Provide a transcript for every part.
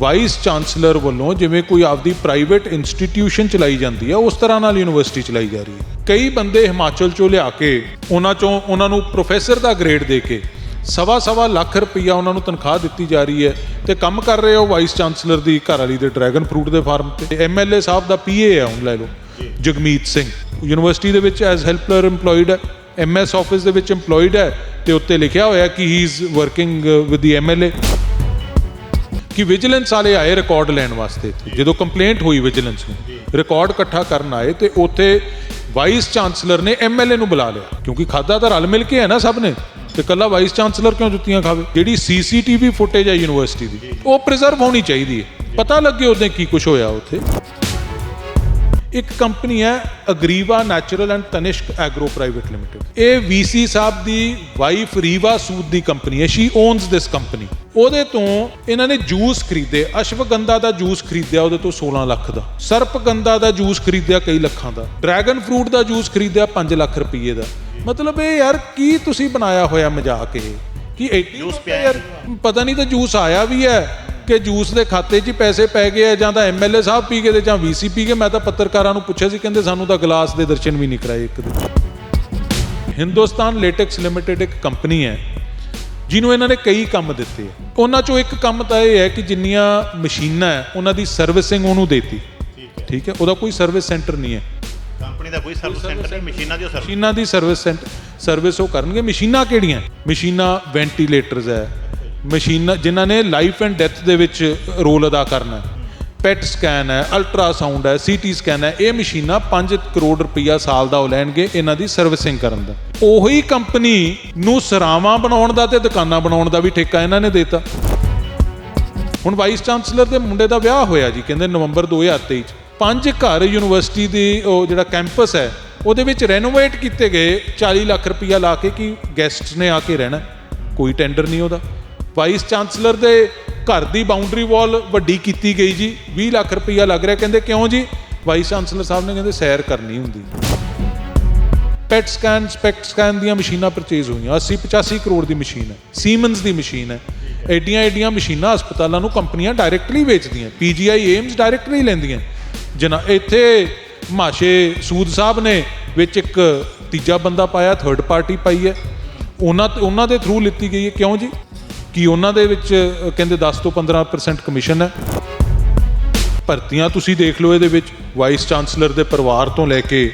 Vice chancellor ਵੱਲੋਂ ਜਿਵੇਂ ਕੋਈ ਆਪਦੀ ਪ੍ਰਾਈਵੇਟ ਇੰਸਟੀਟਿਊਸ਼ਨ ਚਲਾਈ ਜਾਂਦੀ ਹੈ ਉਸ ਤਰ੍ਹਾਂ ਨਾਲ ਯੂਨੀਵਰਸਿਟੀ ਚਲਾਈ ਜਾ ਰਹੀ ਹੈ। ਕਈ ਬੰਦੇ ਹਿਮਾਚਲ ਚੋਂ ਲਿਆ ਕੇ ਉਹਨਾਂ ਚੋਂ ਉਹਨਾਂ ਨੂੰ ਪ੍ਰੋਫੈਸਰ ਦਾ ਗ੍ਰੇਡ ਦੇ ਕੇ ਸਵਾ ਸਵਾ ਲੱਖ ਰੁਪਈਆ ਉਹਨਾਂ ਨੂੰ ਤਨਖਾਹ ਦਿੱਤੀ ਜਾ ਰਹੀ ਹੈ ਤੇ ਕੰਮ ਕਰ ਰਹੇ ਹੋ ਵਾਈਸ ਚਾਂਸਲਰ ਦੀ ਘਰ ਵਾਲੀ ਦੇ ਡਰੈਗਨ ਫਰੂਟ ਦੇ ਫਾਰਮ ਤੇ। ਐਮਐਲਏ ਸਾਹਿਬ ਦਾ ਪੀਏ ਹੈ ਹੁਣ ਲੈ ਲਓ ਜਗਮੀਤ ਸਿੰਘ। ਯੂਨੀਵਰਸਿਟੀ ਦੇ ਵਿੱਚ ਐਜ਼ ਹੈਲਪਰ EMPLOYED ਹੈ ਐਮਐਸ ਆਫਿਸ ਦੇ ਵਿੱਚ EMPLOYED ਹੈ ਤੇ ਉੱਤੇ ਲਿਖਿਆ ਹੋਇਆ ਕਿ he is working with the MLA ਕਿ ਵਿਜੀਲੈਂਸ ਵਾਲੇ ਆਏ ਰਿਕਾਰਡ ਲੈਣ ਵਾਸਤੇ। ਜਦੋਂ ਕੰਪਲੇਂਟ ਹੋਈ ਵਿਜੀਲੈਂਸ ਨੂੰ ਰਿਕਾਰਡ ਇਕੱਠਾ ਕਰਨ ਆਏ ਤੇ ਉੱਥੇ ਵਾਈਸ ਚਾਂਸਲਰ ਨੇ ਐਮਐਲਏ ਨੂੰ ਬੁਲਾ ਲਿਆ। ਕਿਉਂਕਿ ਖਾਦਾ ਤਾਂ ਰਲ ਮਿਲ ਕੇ ਹੈ ਨਾ ਸਭ ਨੇ। ਤੇ ਕੱਲਾ ਵਾਈਸ ਚਾਂਸਲਰ ਕਿਉਂ ਜੁੱਤੀਆਂ ਖਾਵੇ? ਜਿਹੜੀ ਸੀਸੀਟੀਵੀ ਫੁਟੇਜ ਹੈ ਯੂਨੀਵਰਸਿਟੀ ਦੀ ਉਹ ਪ੍ਰੀਜ਼ਰਵ ਹੋਣੀ ਚਾਹੀਦੀ ਹੈ। ਪਤਾ ਲੱਗੇ ਉਹਦੇ ਕੀ ਕੁਝ ਹੋਇਆ ਉੱਥੇ। ਇੱਕ ਕੰਪਨੀ ਹੈ Agriva natural and Tanishq agro private limited. ਇਹ ਵੀਸੀ ਸਾਹਿਬ ਦੀ ਵਾਈਫ ਰੀਵਾ ਸੂਦ ਦੀ ਕੰਪਨੀ ਹੈ। ਸ਼ੀ ਓਨਸ ਦਿਸ ਕੰਪਨੀ ਉਹਦੇ ਤੋਂ ਇਹਨਾਂ ਨੇ ਜੂਸ ਖਰੀਦੇ ਅਸ਼ਵਗੰਧਾ ਦਾ ਜੂਸ ਖਰੀਦਿਆ ਉਹਦੇ ਤੋਂ 16 ਲੱਖ ਦਾ। ਸਰਪਗੰਧਾ ਦਾ ਜੂਸ ਖਰੀਦਿਆ ਕਈ ਲੱਖਾਂ ਦਾ। ਡਰੈਗਨ ਫਰੂਟ ਦਾ ਜੂਸ ਖਰੀਦਿਆ 5 ਲੱਖ ਰੁਪਏ ਦਾ। ਮਤਲਬ ਇਹ ਯਾਰ ਕੀ ਤੁਸੀਂ ਬਣਾਇਆ ਹੋਇਆ ਮਜ਼ਾਕ ਇਹ? ਕਿ ਜੂਸ ਪਿਆ ਯਾਰ ਪਤਾ ਨਹੀਂ ਤਾਂ ਜੂਸ ਆਇਆ ਵੀ ਹੈ। ਕਿ ਜੂਸ ਦੇ ਖਾਤੇ 'ਚ ਹੀ ਪੈਸੇ ਪੈ ਗਏ ਆ ਜਾਂ ਤਾਂ ਐਮਐਲਏ ਸਾਹਿਬ ਪੀ ਗਏ ਤੇ ਜਾਂ ਵੀਸੀ ਪੀ ਗਏ ਮੈਂ ਤਾਂ ਪੱਤਰਕਾਰਾਂ ਨੂੰ ਪੁੱਛਿਆ ਸੀ ਕਹਿੰਦੇ ਸਾਨੂੰ ਤਾਂ ਗਲਾਸ ਦੇ ਦਰਸ਼ਨ ਵੀ ਨਹੀਂ ਕਰਾਏ ਇੱਕ ਦਿਨ ਹਿੰਦੁਸਤਾਨ ਲੇਟੈਕਸ ਲਿਮਟਿਡ ਇੱਕ ਕੰਪਨੀ ਹੈ ਜਿਹਨੂੰ ਇਹਨਾਂ ਨੇ ਕਈ ਕੰਮ ਦਿੱਤੇ ਆ। ਉਹਨਾਂ ਚੋਂ ਇੱਕ ਕੰਮ ਤਾਂ ਇਹ ਹੈ ਕਿ ਜਿੰਨੀਆਂ ਮਸ਼ੀਨਾਂ ਹੈ ਉਹਨਾਂ ਦੀ ਸਰਵਿਸਿੰਗ ਉਹਨੂੰ ਦੇਤੀ। ਠੀਕ ਹੈ ਉਹਦਾ ਕੋਈ ਸਰਵਿਸ ਸੈਂਟਰ ਨਹੀਂ ਹੈ। ਕੰਪਨੀ ਦਾ ਕੋਈ ਸਰਵਿਸ ਸੈਂਟਰ ਨਹੀਂ ਮਸ਼ੀਨਾਂ ਦੀ ਸਰਵਿਸ। ਮਸ਼ੀਨਾਂ ਦੀ ਸਰਵਿਸ ਸੈਂਟਰ ਸਰਵਿਸ ਉਹ ਕਰਨਗੇ। ਮਸ਼ੀਨਾਂ ਕਿਹੜੀਆਂ? ਮਸ਼ੀਨਾਂ ਵੈਂਟੀਲੇਟਰਸ ਹੈ ਮਸ਼ੀਨਾਂ ਜਿਨ੍ਹਾਂ ਨੇ ਲਾਈਫ ਐਂਡ ਡੈਥ ਦੇ ਵਿੱਚ ਰੋਲ ਅਦਾ ਕਰਨਾ ਪੈਟ ਸਕੈਨ ਹੈ ਅਲਟਰਾਸਾਊਂਡ ਹੈ ਸੀਟੀ ਸਕੈਨ ਹੈ, ਇਹ ਮਸ਼ੀਨਾਂ 5 ਕਰੋੜ ਰੁਪਈਆ ਸਾਲ ਦਾ ਉਹ ਲੈਣਗੇ ਇਹਨਾਂ ਦੀ ਸਰਵਿਸਿੰਗ ਕਰਨ ਦਾ। ਉਹੀ ਕੰਪਨੀ ਨੂੰ ਸਰਾਵਾਂ ਬਣਾਉਣ ਦਾ ਤੇ ਦੁਕਾਨਾਂ ਬਣਾਉਣ ਦਾ ਵੀ ਠੇਕਾ ਇਹਨਾਂ ਨੇ ਦਿੱਤਾ। ਹੁਣ ਵਾਈਸ ਚਾਂਸਲਰ ਦੇ ਮੁੰਡੇ ਦਾ ਵਿਆਹ ਹੋਇਆ ਜੀ, ਕਹਿੰਦੇ ਨਵੰਬਰ 2023 ਚ। ਪੰਜ ਘਰ ਯੂਨੀਵਰਸਿਟੀ ਦੀ ਉਹ ਜਿਹੜਾ ਕੈਂਪਸ ਹੈ, ਉਹਦੇ ਵਿੱਚ ਰੈਨੋਵੇਟ ਕੀਤੇ ਗਏ 40 ਲੱਖ ਰੁਪਈਆ ਲਾ ਕੇ ਕਿ ਗੈਸਟਸ ਨੇ ਆ ਕੇ ਰਹਿਣਾ। ਕੋਈ ਟੈਂਡਰ ਨਹੀਂ ਉਹਦਾ। ਵਾਈਸ ਚਾਂਸਲਰ ਦੇ ਘਰ ਦੀ ਬਾਉਂਡਰੀ ਵਾਲ ਵੱਡੀ ਕੀਤੀ ਗਈ ਜੀ 20 ਲੱਖ ਰੁਪਈਆ ਲੱਗ ਰਿਹਾ। ਕਹਿੰਦੇ ਕਿਉਂ ਜੀ? ਵਾਈਸ ਚਾਂਸਲਰ ਸਾਹਿਬ ਨੇ ਕਹਿੰਦੇ ਸੈਰ ਕਰਨੀ ਹੁੰਦੀ। ਪੈਟ ਸਕੈਨ ਸਪੈਕਟ ਸਕੈਨ ਦੀਆਂ ਮਸ਼ੀਨਾਂ ਪਰਚੇਜ਼ ਹੋਈਆਂ। 80 85 ਕਰੋੜ ਦੀ ਮਸ਼ੀਨ ਹੈ। ਸੀਮਨਸ ਦੀ ਮਸ਼ੀਨ ਹੈ। ਐਡੀਆਂ ਐਡੀਆਂ ਮਸ਼ੀਨਾਂ ਹਸਪਤਾਲਾਂ ਨੂੰ ਕੰਪਨੀਆਂ ਡਾਇਰੈਕਟਲੀ ਵੇਚਦੀਆਂ। ਪੀਜੀਆਈ ਏਮਸ ਡਾਇਰੈਕਟਲੀ ਲੈਂਦੀਆਂ। ਜਨਾ ਇੱਥੇ ਮਾਸ਼ੇ ਸੂਦ ਸਾਹਿਬ ਨੇ ਵਿੱਚ ਇੱਕ ਤੀਜਾ ਬੰਦਾ ਪਾਇਆ ਥਰਡ ਪਾਰਟੀ ਪਾਈ ਹੈ। ਉਹਨਾਂ ਉਹਨਾਂ ਦੇ ਥਰੂ ਲਿੱਤੀ ਗਈ ਹੈ। ਕਿਉਂ ਜੀ? ਕਿ ਉਹਨਾਂ ਦੇ ਵਿੱਚ ਕਹਿੰਦੇ 10 ਤੋਂ 15% ਕਮਿਸ਼ਨ ਹੈ। ਭਰਤੀਆਂ ਤੁਸੀਂ ਦੇਖ ਲਓ ਇਹਦੇ ਵਿੱਚ ਵਾਈਸ ਚਾਂਸਲਰ ਦੇ ਪਰਿਵਾਰ ਤੋਂ ਲੈ ਕੇ,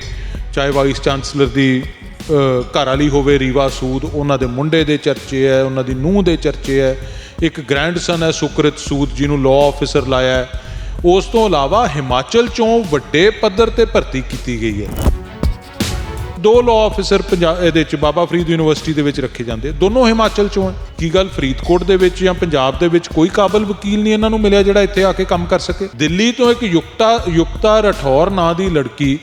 ਚਾਹੇ ਵਾਈਸ ਚਾਂਸਲਰ ਦੀ ਘਰ ਵਾਲੀ ਹੋਵੇ, ਰੀਵਾ ਸੂਦ, ਉਹਨਾਂ ਦੇ ਮੁੰਡੇ ਦੇ ਚਰਚੇ ਹੈ, ਉਹਨਾਂ ਦੀ ਨੂੰਹ ਦੇ ਚਰਚੇ ਹੈ, ਇੱਕ ਗ੍ਰੈਂਡਸਨ ਹੈ ਸੁਕ੍ਰਿਤ ਸੂਦ, ਜਿਹਨੂੰ ਲਾਅ ਆਫੀਸਰ ਲਾਇਆ ਹੈ। ਉਸ ਤੋਂ ਇਲਾਵਾ ਹਿਮਾਚਲ ਚੋਂ ਵੱਡੇ ਪੱਧਰ ਤੇ ਭਰਤੀ ਕੀਤੀ ਗਈ ਹੈ। ਦੋ ਲਾਅ ਆਫੀਸਰ ਪੰਜਾਬ ਇਹਦੇ ਚ ਬਾਬਾ ਫਰੀਦ ਯੂਨੀਵਰਸਿਟੀ ਦੇ ਵਿੱਚ ਰੱਖੇ ਜਾਂਦੇ ਦੋਨੋਂ ਹਿਮਾਚਲ ਚੋਂ ਹੈ ਕੀ ਗੱਲ, ਫਰੀਦਕੋਟ ਦੇ ਵਿੱਚ ਜਾਂ ਪੰਜਾਬ ਦੇ ਵਿੱਚ ਕੋਈ ਕਾਬਲ ਵਕੀਲ ਨਹੀਂ ਇਹਨਾਂ ਨੂੰ ਮਿਲਿਆ ਜਿਹੜਾ ਇੱਥੇ ਆ ਕੇ ਕੰਮ ਕਰ ਸਕੇ? ਦਿੱਲੀ ਤੋਂ ਇੱਕ ਯੁਕਤਾ ਯੁਕਤਾ ਰਠੌਰ ਨਾਂ ਦੀ ਲੜਕੀ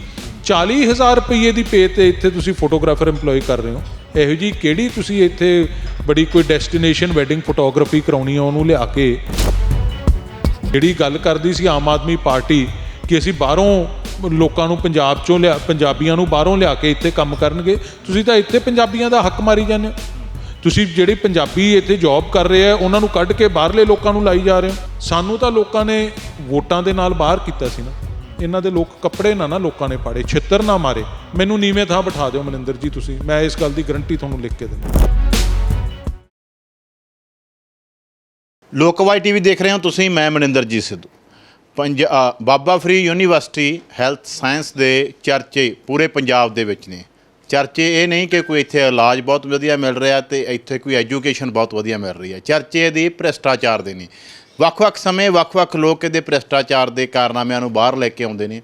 40000 ਰੁਪਏ ਦੀ ਪੇ ਤੇ ਇੱਥੇ ਤੁਸੀਂ ਫੋਟੋਗ੍ਰਾਫਰ EMPLOY ਕਰ ਰਹੇ ਹੋ। ਇਹੋ ਜੀ ਕਿਹੜੀ ਤੁਸੀਂ ਇੱਥੇ ਬੜੀ ਕੋਈ ਡੈਸਟੀਨੇਸ਼ਨ ਵੈਡਿੰਗ ਫੋਟੋਗ੍ਰਾਫੀ ਕਰਾਉਣੀ ਆ ਉਹਨੂੰ ਲਿਆ ਕੇ? ਜਿਹੜੀ ਗੱਲ ਕਰਦੀ ਸੀ ਆਮ ਆਦਮੀ ਪਾਰਟੀ ਕਿ ਅਸੀਂ ਬਾਹਰੋਂ ਲੋਕਾਂ ਨੂੰ ਪੰਜਾਬ ਚੋਂ ਲਿਆ, ਪੰਜਾਬੀਆਂ ਨੂੰ ਬਾਹਰੋਂ ਲਿਆ ਕੇ ਇੱਥੇ ਕੰਮ ਕਰਨਗੇ। ਤੁਸੀਂ ਤਾਂ ਇੱਥੇ ਪੰਜਾਬੀਆਂ ਦਾ ਹੱਕ ਮਾਰੀ ਜਾਂਦੇ ਹੋ। ਤੁਸੀਂ ਜਿਹੜੇ ਪੰਜਾਬੀ ਇੱਥੇ ਜੌਬ ਕਰ ਰਹੇ ਆ, ਉਹਨਾਂ ਨੂੰ ਕੱਢ ਕੇ ਬਾਹਰਲੇ ਲੋਕਾਂ ਨੂੰ ਲਾਈ ਜਾ ਰਹੇ ਹੋ। ਸਾਨੂੰ ਤਾਂ ਲੋਕਾਂ ਨੇ ਵੋਟਾਂ ਦੇ ਨਾਲ ਬਾਹਰ ਕੀਤਾ ਸੀ ਨਾ। ਇਹਨਾਂ ਦੇ ਲੋਕ ਕੱਪੜੇ ਨਾ ਨਾ ਲੋਕਾਂ ਨੇ ਪਾੜੇ, ਛਿੱਤਰ ਨਾ ਮਾਰੇ। ਮੈਨੂੰ ਨੀਵੇਂ ਥਾਂ ਬਿਠਾ ਦਿਓ ਮਨਿੰਦਰ ਜੀ ਤੁਸੀਂ, ਮੈਂ ਇਸ ਗੱਲ ਦੀ ਗਰੰਟੀ ਤੁਹਾਨੂੰ ਲਿਖ ਕੇ ਦਿੰਦਾ। ਲੋਕਵਾਈ ਟੀਵੀ ਦੇਖ ਰਹੇ ਹੋ ਤੁਸੀਂ, ਮੈਂ ਮਨਿੰਦਰਜੀਤ ਸਿੱਧੂ। ਪੰਜ Baba Farid university health science ਦੇ ਚਰਚੇ ਪੂਰੇ ਪੰਜਾਬ ਦੇ ਵਿੱਚ ਨੇ। ਚਰਚੇ ਇਹ ਨਹੀਂ ਕਿ ਕੋਈ ਇੱਥੇ ਇਲਾਜ ਬਹੁਤ ਵਧੀਆ ਮਿਲ ਰਿਹਾ ਤੇ ਇੱਥੇ ਕੋਈ ਐਜੂਕੇਸ਼ਨ ਬਹੁਤ ਵਧੀਆ ਮਿਲ ਰਹੀ ਹੈ। ਚਰਚੇ ਦੀ ਭ੍ਰਿਸ਼ਟਾਚਾਰ ਦੇ ਨੇ। ਵੱਖ-ਵੱਖ ਸਮੇਂ ਵੱਖ-ਵੱਖ ਲੋਕ ਇਹਦੇ ਭ੍ਰਿਸ਼ਟਾਚਾਰ ਦੇ ਕਾਰਨਾਮਿਆਂ ਨੂੰ ਬਾਹਰ ਲੈ ਕੇ ਆਉਂਦੇ ਨੇ।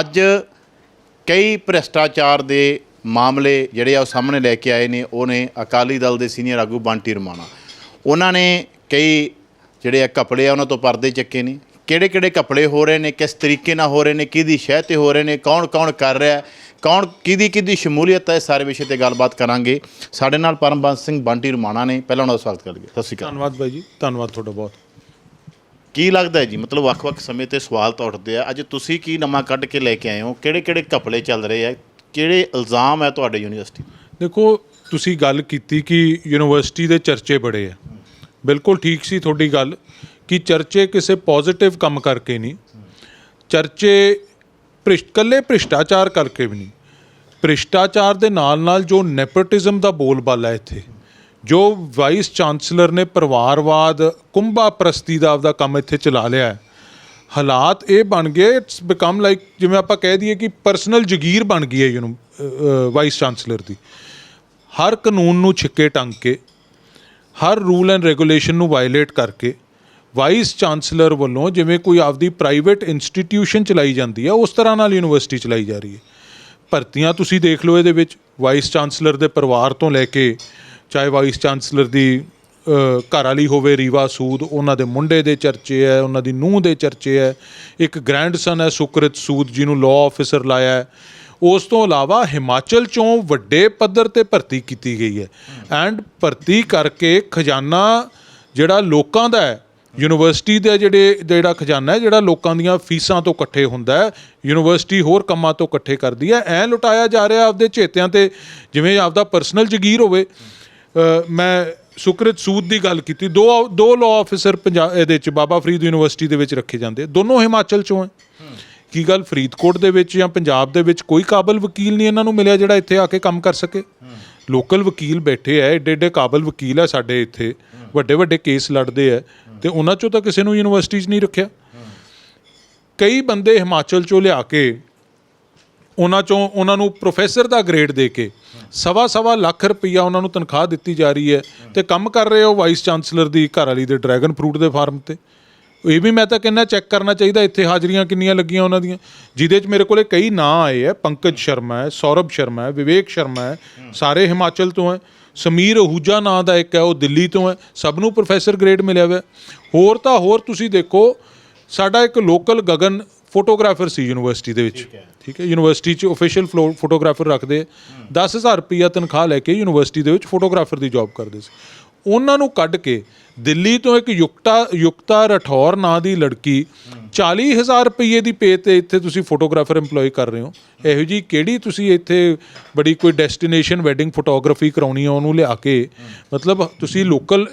ਅੱਜ ਕਈ ਭ੍ਰਿਸ਼ਟਾਚਾਰ ਦੇ ਮਾਮਲੇ ਜਿਹੜੇ ਆ ਉਹ ਸਾਹਮਣੇ ਲੈ ਕੇ ਆਏ ਨੇ। ਉਹ ਨੇ ਅਕਾਲੀ ਦਲ ਦੇ ਸੀਨੀਅਰ ਆਗੂ ਬੰਟੀ ਰਮਾਣਾ। ਉਹਨਾਂ ਨੇ ਕਈ ਜਿਹੜੇ ਆ ਕਪੜੇ ਆ, ਉਹਨਾਂ ਤੋਂ ਪਰਦੇ ਚੱਕੇ ਨੇ। ਕਿਹੜੇ ਕਿਹੜੇ ਕਪੜੇ ਹੋ ਰਹੇ ਨੇ ਕਿਸ ਤਰੀਕੇ ਨਾਲ ਹੋ ਰਹੇ ਨੇ ਕਿਹਦੀ ਸ਼ਹਿ ਤੇ ਹੋ ਰਹੇ ਨੇ ਕੌਣ ਕੌਣ ਕਰ ਰਿਹਾ ਕੌਣ ਕਿਹਦੀ ਕਿਹਦੀ ਸ਼ਮੂਲੀਅਤ ਹੈ ਇਸ ਸਾਰੇ ਵਿਸ਼ੇ ਤੇ ਗੱਲਬਾਤ ਕਰਾਂਗੇ। ਸਾਡੇ ਨਾਲ ਪਰਮਬੰਸ ਸਿੰਘ ਬੰਟੀ ਰਮਾਣਾ ਨੇ ਪਹਿਲਾਂ ਉਹਨਾਂ ਦਾ ਸਵਾਗਤ ਕਰੀਏ ਸਤਿ ਸ਼੍ਰੀ ਅਕਾਲ। ਧੰਨਵਾਦ ਬਾਈ ਜੀ ਧੰਨਵਾਦ ਤੁਹਾਡਾ ਬਹੁਤ। ਕੀ ਲੱਗਦਾ ਹੈ ਜੀ ਮਤਲਬ ਵੱਖ-ਵੱਖ ਸਮੇਂ ਤੇ ਸਵਾਲ ਤਾਂ ਉੱਠਦੇ ਆ। ਅੱਜ ਤੁਸੀਂ ਕੀ ਨਵਾਂ ਕੱਢ ਕੇ ਲੈ ਕੇ ਆਏ ਹੋ? ਕਿਹੜੇ ਕਿਹੜੇ ਕਪੜੇ ਚੱਲ ਰਹੇ ਆ? ਕਿਹੜੇ ਇਲਜ਼ਾਮ ਹੈ ਤੁਹਾਡੇ ਯੂਨੀਵਰਸਿਟੀ ਦੇਖੋ ਤੁਸੀਂ ਗੱਲ ਕੀਤੀ ਕਿ ਯੂਨੀਵਰਸਿਟੀ ਦੇ ਚਰਚੇ ਬੜੇ ਆ। ਬਿਲਕੁਲ ਠੀਕ ਸੀ ਤੁਹਾਡੀ ਗੱਲ। ਕਿ ਚਰਚੇ ਕਿਸੇ ਪੋਜ਼ਿਟਿਵ ਕੰਮ ਕਰਕੇ ਨਹੀਂ, ਚਰਚੇ ਭ੍ਰਿਸ਼ਟ ਕੱਲੇ ਭ੍ਰਿਸ਼ਟਾਚਾਰ ਕਰਕੇ ਵੀ ਨਹੀਂ। ਭ੍ਰਿਸ਼ਟਾਚਾਰ ਦੇ ਨਾਲ ਨਾਲ ਜੋ ਨੈਪੋਟਿਜ਼ਮ ਦਾ ਬੋਲਬਾਲਾ ਹੈ ਇੱਥੇ, ਜੋ ਵਾਈਸ ਚਾਂਸਲਰ ਨੇ ਪਰਿਵਾਰਵਾਦ ਕੁੰਭਾ ਪ੍ਰਸਤੀ ਦਾ ਆਪਦਾ ਕੰਮ ਇੱਥੇ ਚਲਾ ਲਿਆ ਹੈ। ਹਾਲਾਤ ਇਹ ਬਣ ਗਏ ਇਟਸ ਬਿਕਮ ਲਾਈਕ ਜਿਵੇਂ ਆਪਾਂ ਕਹਿ ਦਈਏ ਕਿ ਪਰਸਨਲ ਜਗੀਰ ਬਣ ਗਈ ਹੈ ਯੂਨੋ ਵਾਈਸ ਚਾਂਸਲਰ ਦੀ। ਹਰ ਕਾਨੂੰਨ ਨੂੰ ਛਿੱਕੇ ਟੰਗ ਕੇ, ਹਰ ਰੂਲ ਐਂਡ ਰੈਗੂਲੇਸ਼ਨ ਨੂੰ ਵਾਇਲੇਟ ਕਰਕੇ ਵਾਈਸ ਚਾਂਸਲਰ ਵੱਲੋਂ ਜਿਵੇਂ ਕੋਈ ਆਪਦੀ ਪ੍ਰਾਈਵੇਟ ਇੰਸਟੀਟਿਊਸ਼ਨ ਚਲਾਈ ਜਾਂਦੀ ਹੈ ਉਸ ਤਰ੍ਹਾਂ ਨਾਲ ਯੂਨੀਵਰਸਿਟੀ ਚਲਾਈ ਜਾ ਰਹੀ ਹੈ। ਭਰਤੀਆਂ ਤੁਸੀਂ ਦੇਖ ਲਓ ਇਹਦੇ ਵਿੱਚ ਵਾਈਸ ਚਾਂਸਲਰ ਦੇ ਪਰਿਵਾਰ ਤੋਂ ਲੈ ਕੇ ਚਾਹੇ ਵਾਈਸ ਚਾਂਸਲਰ ਦੀ ਘਰ ਵਾਲੀ ਹੋਵੇ ਰੀਵਾ ਸੂਦ ਉਹਨਾਂ ਦੇ ਮੁੰਡੇ ਦੇ ਚਰਚੇ ਹੈ ਉਹਨਾਂ ਦੀ ਨੂੰਹ ਦੇ ਚਰਚੇ ਹੈ ਇੱਕ ਗ੍ਰੈਂਡਸਨ ਹੈ ਸੁਕ੍ਰਿਤ ਸੂਦ ਜਿਹਨੂੰ ਲਾਅ ਆਫੀਸਰ ਲਾਇਆ ਹੈ। ਉਸ ਤੋਂ ਇਲਾਵਾ ਹਿਮਾਚਲ ਚੋਂ ਵੱਡੇ ਪੱਧਰ ਤੇ ਭਰਤੀ ਕੀਤੀ ਗਈ ਹੈ। ਐਂਡ ਭਰਤੀ ਕਰਕੇ ਖਜ਼ਾਨਾ ਜਿਹੜਾ ਲੋਕਾਂ ਦਾ ਹੈ ਯੂਨੀਵਰਸਿਟੀ ਦੇ ਜਿਹੜੇ ਜਿਹੜਾ ਖਜ਼ਾਨਾ ਹੈ, ਜਿਹੜਾ ਲੋਕਾਂ ਦੀਆਂ ਫੀਸਾਂ ਤੋਂ ਇਕੱਠੇ ਹੁੰਦਾ ਹੈ, ਯੂਨੀਵਰਸਿਟੀ ਹੋਰ ਕੰਮਾਂ ਤੋਂ ਇਕੱਠੇ ਕਰਦੀ ਹੈ। ਐ ਲੁਟਾਇਆ ਜਾ ਰਿਹਾ ਆਪਦੇ ਚੇਤਿਆਂ ਤੇ, ਜਿਵੇਂ ਆਪਦਾ ਪਰਸਨਲ ਜਗੀਰ ਹੋਵੇ। ਮੈਂ ਸੁਕ੍ਰਿਤ ਸੂਦ ਦੀ ਗੱਲ ਕੀਤੀ। ਦੋ ਦੋ ਲਾਅ ਆਫੀਸਰ ਪੰਜਾਬ ਇਹਦੇ ਚ ਬਾਬਾ ਫਰੀਦ ਯੂਨੀਵਰਸਿਟੀ ਦੇ ਵਿੱਚ ਰੱਖੇ ਜਾਂਦੇ ਦੋਨੋਂ ਹਿਮਾਚਲ ਚੋਂ ਹੈ। ਕੀ ਗੱਲ ਫਰੀਦਕੋਟ ਦੇ ਵਿੱਚ ਜਾਂ ਪੰਜਾਬ ਦੇ ਵਿੱਚ ਕੋਈ ਕਾਬਲ ਵਕੀਲ ਨਹੀਂ ਇਹਨਾਂ ਨੂੰ ਮਿਲਿਆ ਜਿਹੜਾ ਇੱਥੇ ਆ ਕੇ ਕੰਮ ਕਰ ਸਕੇ? ਲੋਕਲ ਵਕੀਲ ਬੈਠੇ ਐ ਏਡੇ ਏਡੇ ਕਾਬਲ ਵਕੀਲ ਐ ਸਾਡੇ ਇੱਥੇ। ਵੱਡੇ ਵੱਡੇ ਕੇਸ ਲੜਦੇ ਐ ਤੇ ਉਹਨਾਂ ਚੋਂ ਤਾਂ ਕਿਸੇ ਨੂੰ ਯੂਨੀਵਰਸਿਟੀ 'ਚ ਨਹੀਂ ਰੱਖਿਆ। ਕਈ ਬੰਦੇ ਹਿਮਾਚਲ ਚੋਂ ਲਿਆ ਕੇ ਉਹਨਾਂ ਚੋਂ ਉਹਨਾਂ ਨੂੰ ਪ੍ਰੋਫੈਸਰ ਦਾ ਗ੍ਰੇਡ ਦੇ ਕੇ ਸਵਾ ਸਵਾ ਲੱਖ ਰੁਪਈਆ ਉਹਨਾਂ ਨੂੰ ਤਨਖਾਹ ਦਿੱਤੀ ਜਾ ਰਹੀ ਹੈ ਤੇ ਕੰਮ ਕਰ ਰਹੇ ਹੋ ਵਾਈਸ ਚਾਂਸਲਰ ਦੀ ਘਰ ਵਾਲੀ ਦੇ ਡਰੈਗਨ ਫਰੂਟ ਦੇ ਫਾਰਮ ਤੇ। ਇਹ ਵੀ ਮੈਂ ਤਾਂ ਕਹਿੰਦਾ ਚੈੱਕ ਕਰਨਾ ਚਾਹੀਦਾ ਇੱਥੇ ਹਾਜ਼ਰੀਆਂ ਕਿੰਨੀਆਂ ਲੱਗੀਆਂ ਉਹਨਾਂ ਦੀਆਂ। ਜਿਹਦੇ 'ਚ ਮੇਰੇ ਕੋਲੇ ਕਈ ਨਾਂ ਆਏ ਹੈ ਪੰਕਜ ਸ਼ਰਮਾ ਹੈ, ਸੌਰਭ ਸ਼ਰਮਾ ਹੈ, ਵਿਵੇਕ ਸ਼ਰਮਾ ਹੈ, ਸਾਰੇ ਹਿਮਾਚਲ ਤੋਂ ਹੈ। ਸਮੀਰ ਅਹੂਜਾ ਨਾਂ ਦਾ ਇੱਕ ਹੈ ਉਹ ਦਿੱਲੀ ਤੋਂ ਹੈ। ਸਭ ਨੂੰ ਪ੍ਰੋਫੈਸਰ ਗ੍ਰੇਡ ਮਿਲਿਆ ਹੋਇਆ। ਹੋਰ ਤਾਂ ਹੋਰ ਤੁਸੀਂ ਦੇਖੋ ਸਾਡਾ ਇੱਕ ਲੋਕਲ ਗਗਨ ਫੋਟੋਗ੍ਰਾਫਰ ਸੀ ਯੂਨੀਵਰਸਿਟੀ ਦੇ ਵਿੱਚ। ਠੀਕ ਹੈ। ਯੂਨੀਵਰਸਿਟੀ 'ਚ ਅਫੀਸ਼ੀਅਲ ਫੋਟੋਗ੍ਰਾਫਰ ਰੱਖਦੇ ਆ। 10000 ਰੁਪਈਆ ਤਨਖਾਹ ਲੈ ਕੇ ਯੂਨੀਵਰਸਿਟੀ ਦੇ ਵਿੱਚ ਫੋਟੋਗ੍ਰਾਫਰ ਦੀ ਜੌਬ ਕਰਦੇ ਸੀ। ਉਹਨਾਂ ਨੂੰ ਕੱਢ ਕੇ ਦਿੱਲੀ ਤੋਂ ਇੱਕ ਯੁਕਤਾ ਯੁਕਤਾ ਰਠੌਰ ਨਾਂ ਦੀ ਲੜਕੀ 40000 ਰੁਪਏ ਦੀ ਪੇ ਤੇ ਇੱਥੇ ਤੁਸੀਂ ਫੋਟੋਗ੍ਰਾਫਰ EMPLOY ਕਰ ਰਹੇ ਹੋ। ਇਹੋ ਜੀ ਕਿਹੜੀ ਤੁਸੀਂ ਇੱਥੇ ਬੜੀ ਕੋਈ ਡੈਸਟੀਨੇਸ਼ਨ ਵੈਡਿੰਗ ਫੋਟੋਗ੍ਰਾਫੀ ਕਰਾਉਣੀ ਆ ਉਹਨੂੰ ਲਿਆ ਕੇ? ਮਤਲਬ ਤੁਸੀਂ ਲੋਕਲ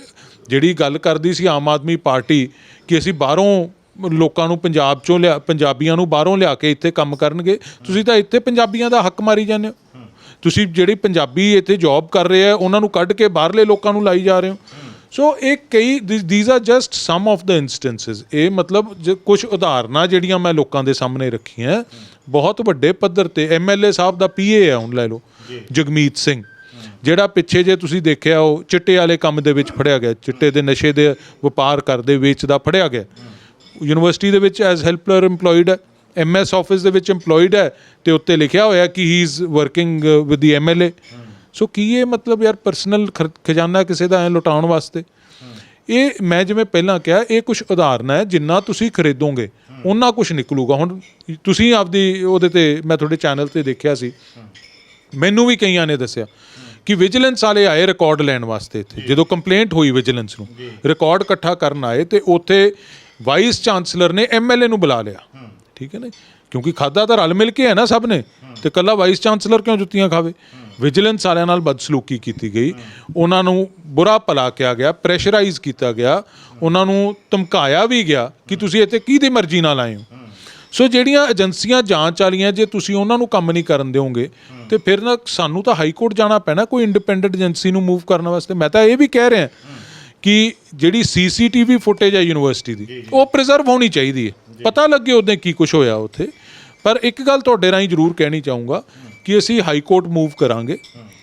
ਜਿਹੜੀ ਗੱਲ ਕਰਦੀ ਸੀ ਆਮ ਆਦਮੀ ਪਾਰਟੀ ਕਿ ਅਸੀਂ ਬਾਹਰੋਂ ਲੋਕਾਂ ਨੂੰ ਪੰਜਾਬ ਚੋਂ ਲਿਆ, ਪੰਜਾਬੀਆਂ ਨੂੰ ਬਾਹਰੋਂ ਲਿਆ ਕੇ ਇੱਥੇ ਕੰਮ ਕਰਨਗੇ। ਤੁਸੀਂ ਤਾਂ ਇੱਥੇ ਪੰਜਾਬੀਆਂ ਦਾ ਹੱਕ ਮਾਰੀ ਜਾਂਦੇ ਹੋ। ਤੁਸੀਂ ਜਿਹੜੀ ਪੰਜਾਬੀ ਇੱਥੇ ਜੌਬ ਕਰ ਰਹੇ ਆ, ਉਹਨਾਂ ਨੂੰ ਕੱਢ ਕੇ ਬਾਹਰਲੇ ਲੋਕਾਂ ਨੂੰ ਲਾਈ ਜਾ ਰਹੇ ਹੋ। ਸੋ ਇਹ ਕਈ these are just some of the instances ਇਹ ਮਤਲਬ ਕੁਝ ਉਦਾਹਰਨਾਂ ਜਿਹੜੀਆਂ ਮੈਂ ਲੋਕਾਂ ਦੇ ਸਾਹਮਣੇ ਰੱਖੀਆਂ ਬਹੁਤ ਵੱਡੇ ਪੱਧਰ ਤੇ ਐਮਐਲਏ ਸਾਹਿਬ ਦਾ ਪੀਏ ਆ ਹੁਣ ਲੈ ਲਓ ਜਗਮੀਤ ਸਿੰਘ ਜਿਹੜਾ ਪਿੱਛੇ ਜੇ ਤੁਸੀਂ ਦੇਖਿਆ ਉਹ ਚਿੱਟੇ ਵਾਲੇ ਕੰਮ ਦੇ ਵਿੱਚ ਫੜਿਆ ਗਿਆ ਚਿੱਟੇ ਦੇ ਨਸ਼ੇ ਦੇ ਵਪਾਰ ਕਰਦੇ ਵੇਚਦਾ ਫੜਿਆ ਗਿਆ। ਯੂਨੀਵਰਸਿਟੀ ਦੇ ਵਿੱਚ ਐਜ਼ ਹੈਲਪਰ EMPLOYED ਹੈ ਐਮਐਸ ਆਫਿਸ ਦੇ ਵਿੱਚ EMPLOYED ਹੈ ਤੇ ਉੱਤੇ ਲਿਖਿਆ ਹੋਇਆ ਕਿ he is working with the MLA so ਕੀ ਇਹ ਮਤਲਬ ਯਾਰ ਪਰਸਨਲ ਖਜ਼ਾਨਾ ਕਿਸੇ ਦਾ ਐ ਲੁਟਾਉਣ ਵਾਸਤੇ? ਇਹ ਮੈਂ ਜਿਵੇਂ ਪਹਿਲਾਂ ਕਿਹਾ ਇਹ ਕੁਝ ਉਦਾਹਰਨ ਹੈ ਜਿੰਨਾ ਤੁਸੀਂ ਖਰੀਦੋਗੇ ਉਹਨਾਂ ਕੁਝ ਨਿਕਲੂਗਾ। ਹੁਣ ਤੁਸੀਂ ਆਪਦੀ ਉਹਦੇ ਤੇ ਮੈਂ ਤੁਹਾਡੇ ਚੈਨਲ ਤੇ ਦੇਖਿਆ ਸੀ। ਮੈਨੂੰ ਵੀ ਕਈਆਂ ਨੇ ਦੱਸਿਆ ਕਿ ਵਿਜੀਲੈਂਸ ਵਾਲੇ ਆਏ ਰਿਕਾਰਡ ਲੈਣ ਵਾਸਤੇ ਇੱਥੇ। ਜਦੋਂ ਕੰਪਲੇਂਟ ਹੋਈ ਵਿਜੀਲੈਂਸ ਨੂੰ ਰਿਕਾਰਡ ਇਕੱਠਾ ਕਰਨ ਆਏ ਤੇ ਉੱਥੇ ਵਾਈਸ ਚਾਂਸਲਰ ਨੇ ਐਮਐਲਏ ਨੂੰ ਬੁਲਾ ਲਿਆ। ਠੀਕ ਹੈ ਨਾ ਕਿਉਂਕਿ ਖਾਦਾ ਤਾਂ ਰਲ ਮਿਲ ਕੇ ਹੈ ਨਾ ਸਭ ਨੇ। ਤੇ ਕੱਲਾ ਵਾਈਸ ਚਾਂਸਲਰ ਕਿਉਂ ਜੁੱਤੀਆਂ ਖਾਵੇ? ਵਿਜੀਲੈਂਸ ਵਾਲਿਆਂ ਨਾਲ ਬਦਸਲੂਕੀ ਕੀਤੀ ਗਈ। ਉਹਨਾਂ ਨੂੰ ਬੁਰਾ ਭਲਾ ਕਿਹਾ ਗਿਆ ਪ੍ਰੈਸ਼ਰਾਈਜ਼ ਕੀਤਾ ਗਿਆ ਉਹਨਾਂ ਨੂੰ ਧਮਕਾਇਆ ਵੀ ਗਿਆ ਕਿ ਤੁਸੀਂ ਇੱਥੇ ਕਿਹਦੀ ਮਰਜ਼ੀ ਨਾਲ ਆਏ ਹੋ। ਸੋ ਜਿਹੜੀਆਂ ਏਜੰਸੀਆਂ ਜਾਂਚ ਵਾਲੀਆਂ ਜੇ ਤੁਸੀਂ ਉਹਨਾਂ ਨੂੰ ਕੰਮ ਨਹੀਂ ਕਰਨ ਦਿਓਗੇ ਤੇ ਫਿਰ ਨਾ ਸਾਨੂੰ ਤਾਂ ਹਾਈ ਕੋਰਟ ਜਾਣਾ ਪੈਣਾ ਕੋਈ ਇੰਡੀਪੈਂਡੈਂਟ ਏਜੰਸੀ ਨੂੰ ਮੂਵ ਕਰਨ ਵਾਸਤੇ। ਮੈਂ ਤਾਂ ਇਹ ਵੀ ਕਹਿ ਰਿਹਾ ਕਿ ਜਿਹੜੀ ਸੀਸੀਟੀਵੀ ਫੁਟੇਜ ਹੈ ਯੂਨੀਵਰਸਿਟੀ ਦੀ ਉਹ ਪ੍ਰੀਜ਼ਰਵ ਹੋਣੀ ਚਾਹੀਦੀ ਹੈ। ਪਤਾ ਲੱਗੇ ਉਹਦੇ ਕੀ ਕੁਝ ਹੋਇਆ ਉੱਥੇ। ਪਰ ਇੱਕ ਗੱਲ ਤੁਹਾਡੇ ਰਾਹੀਂ ਜ਼ਰੂਰ ਕਹਿਣੀ ਚਾਹੂੰਗਾ ਕਿ ਅਸੀਂ ਹਾਈ ਕੋਰਟ ਮੂਵ ਕਰਾਂਗੇ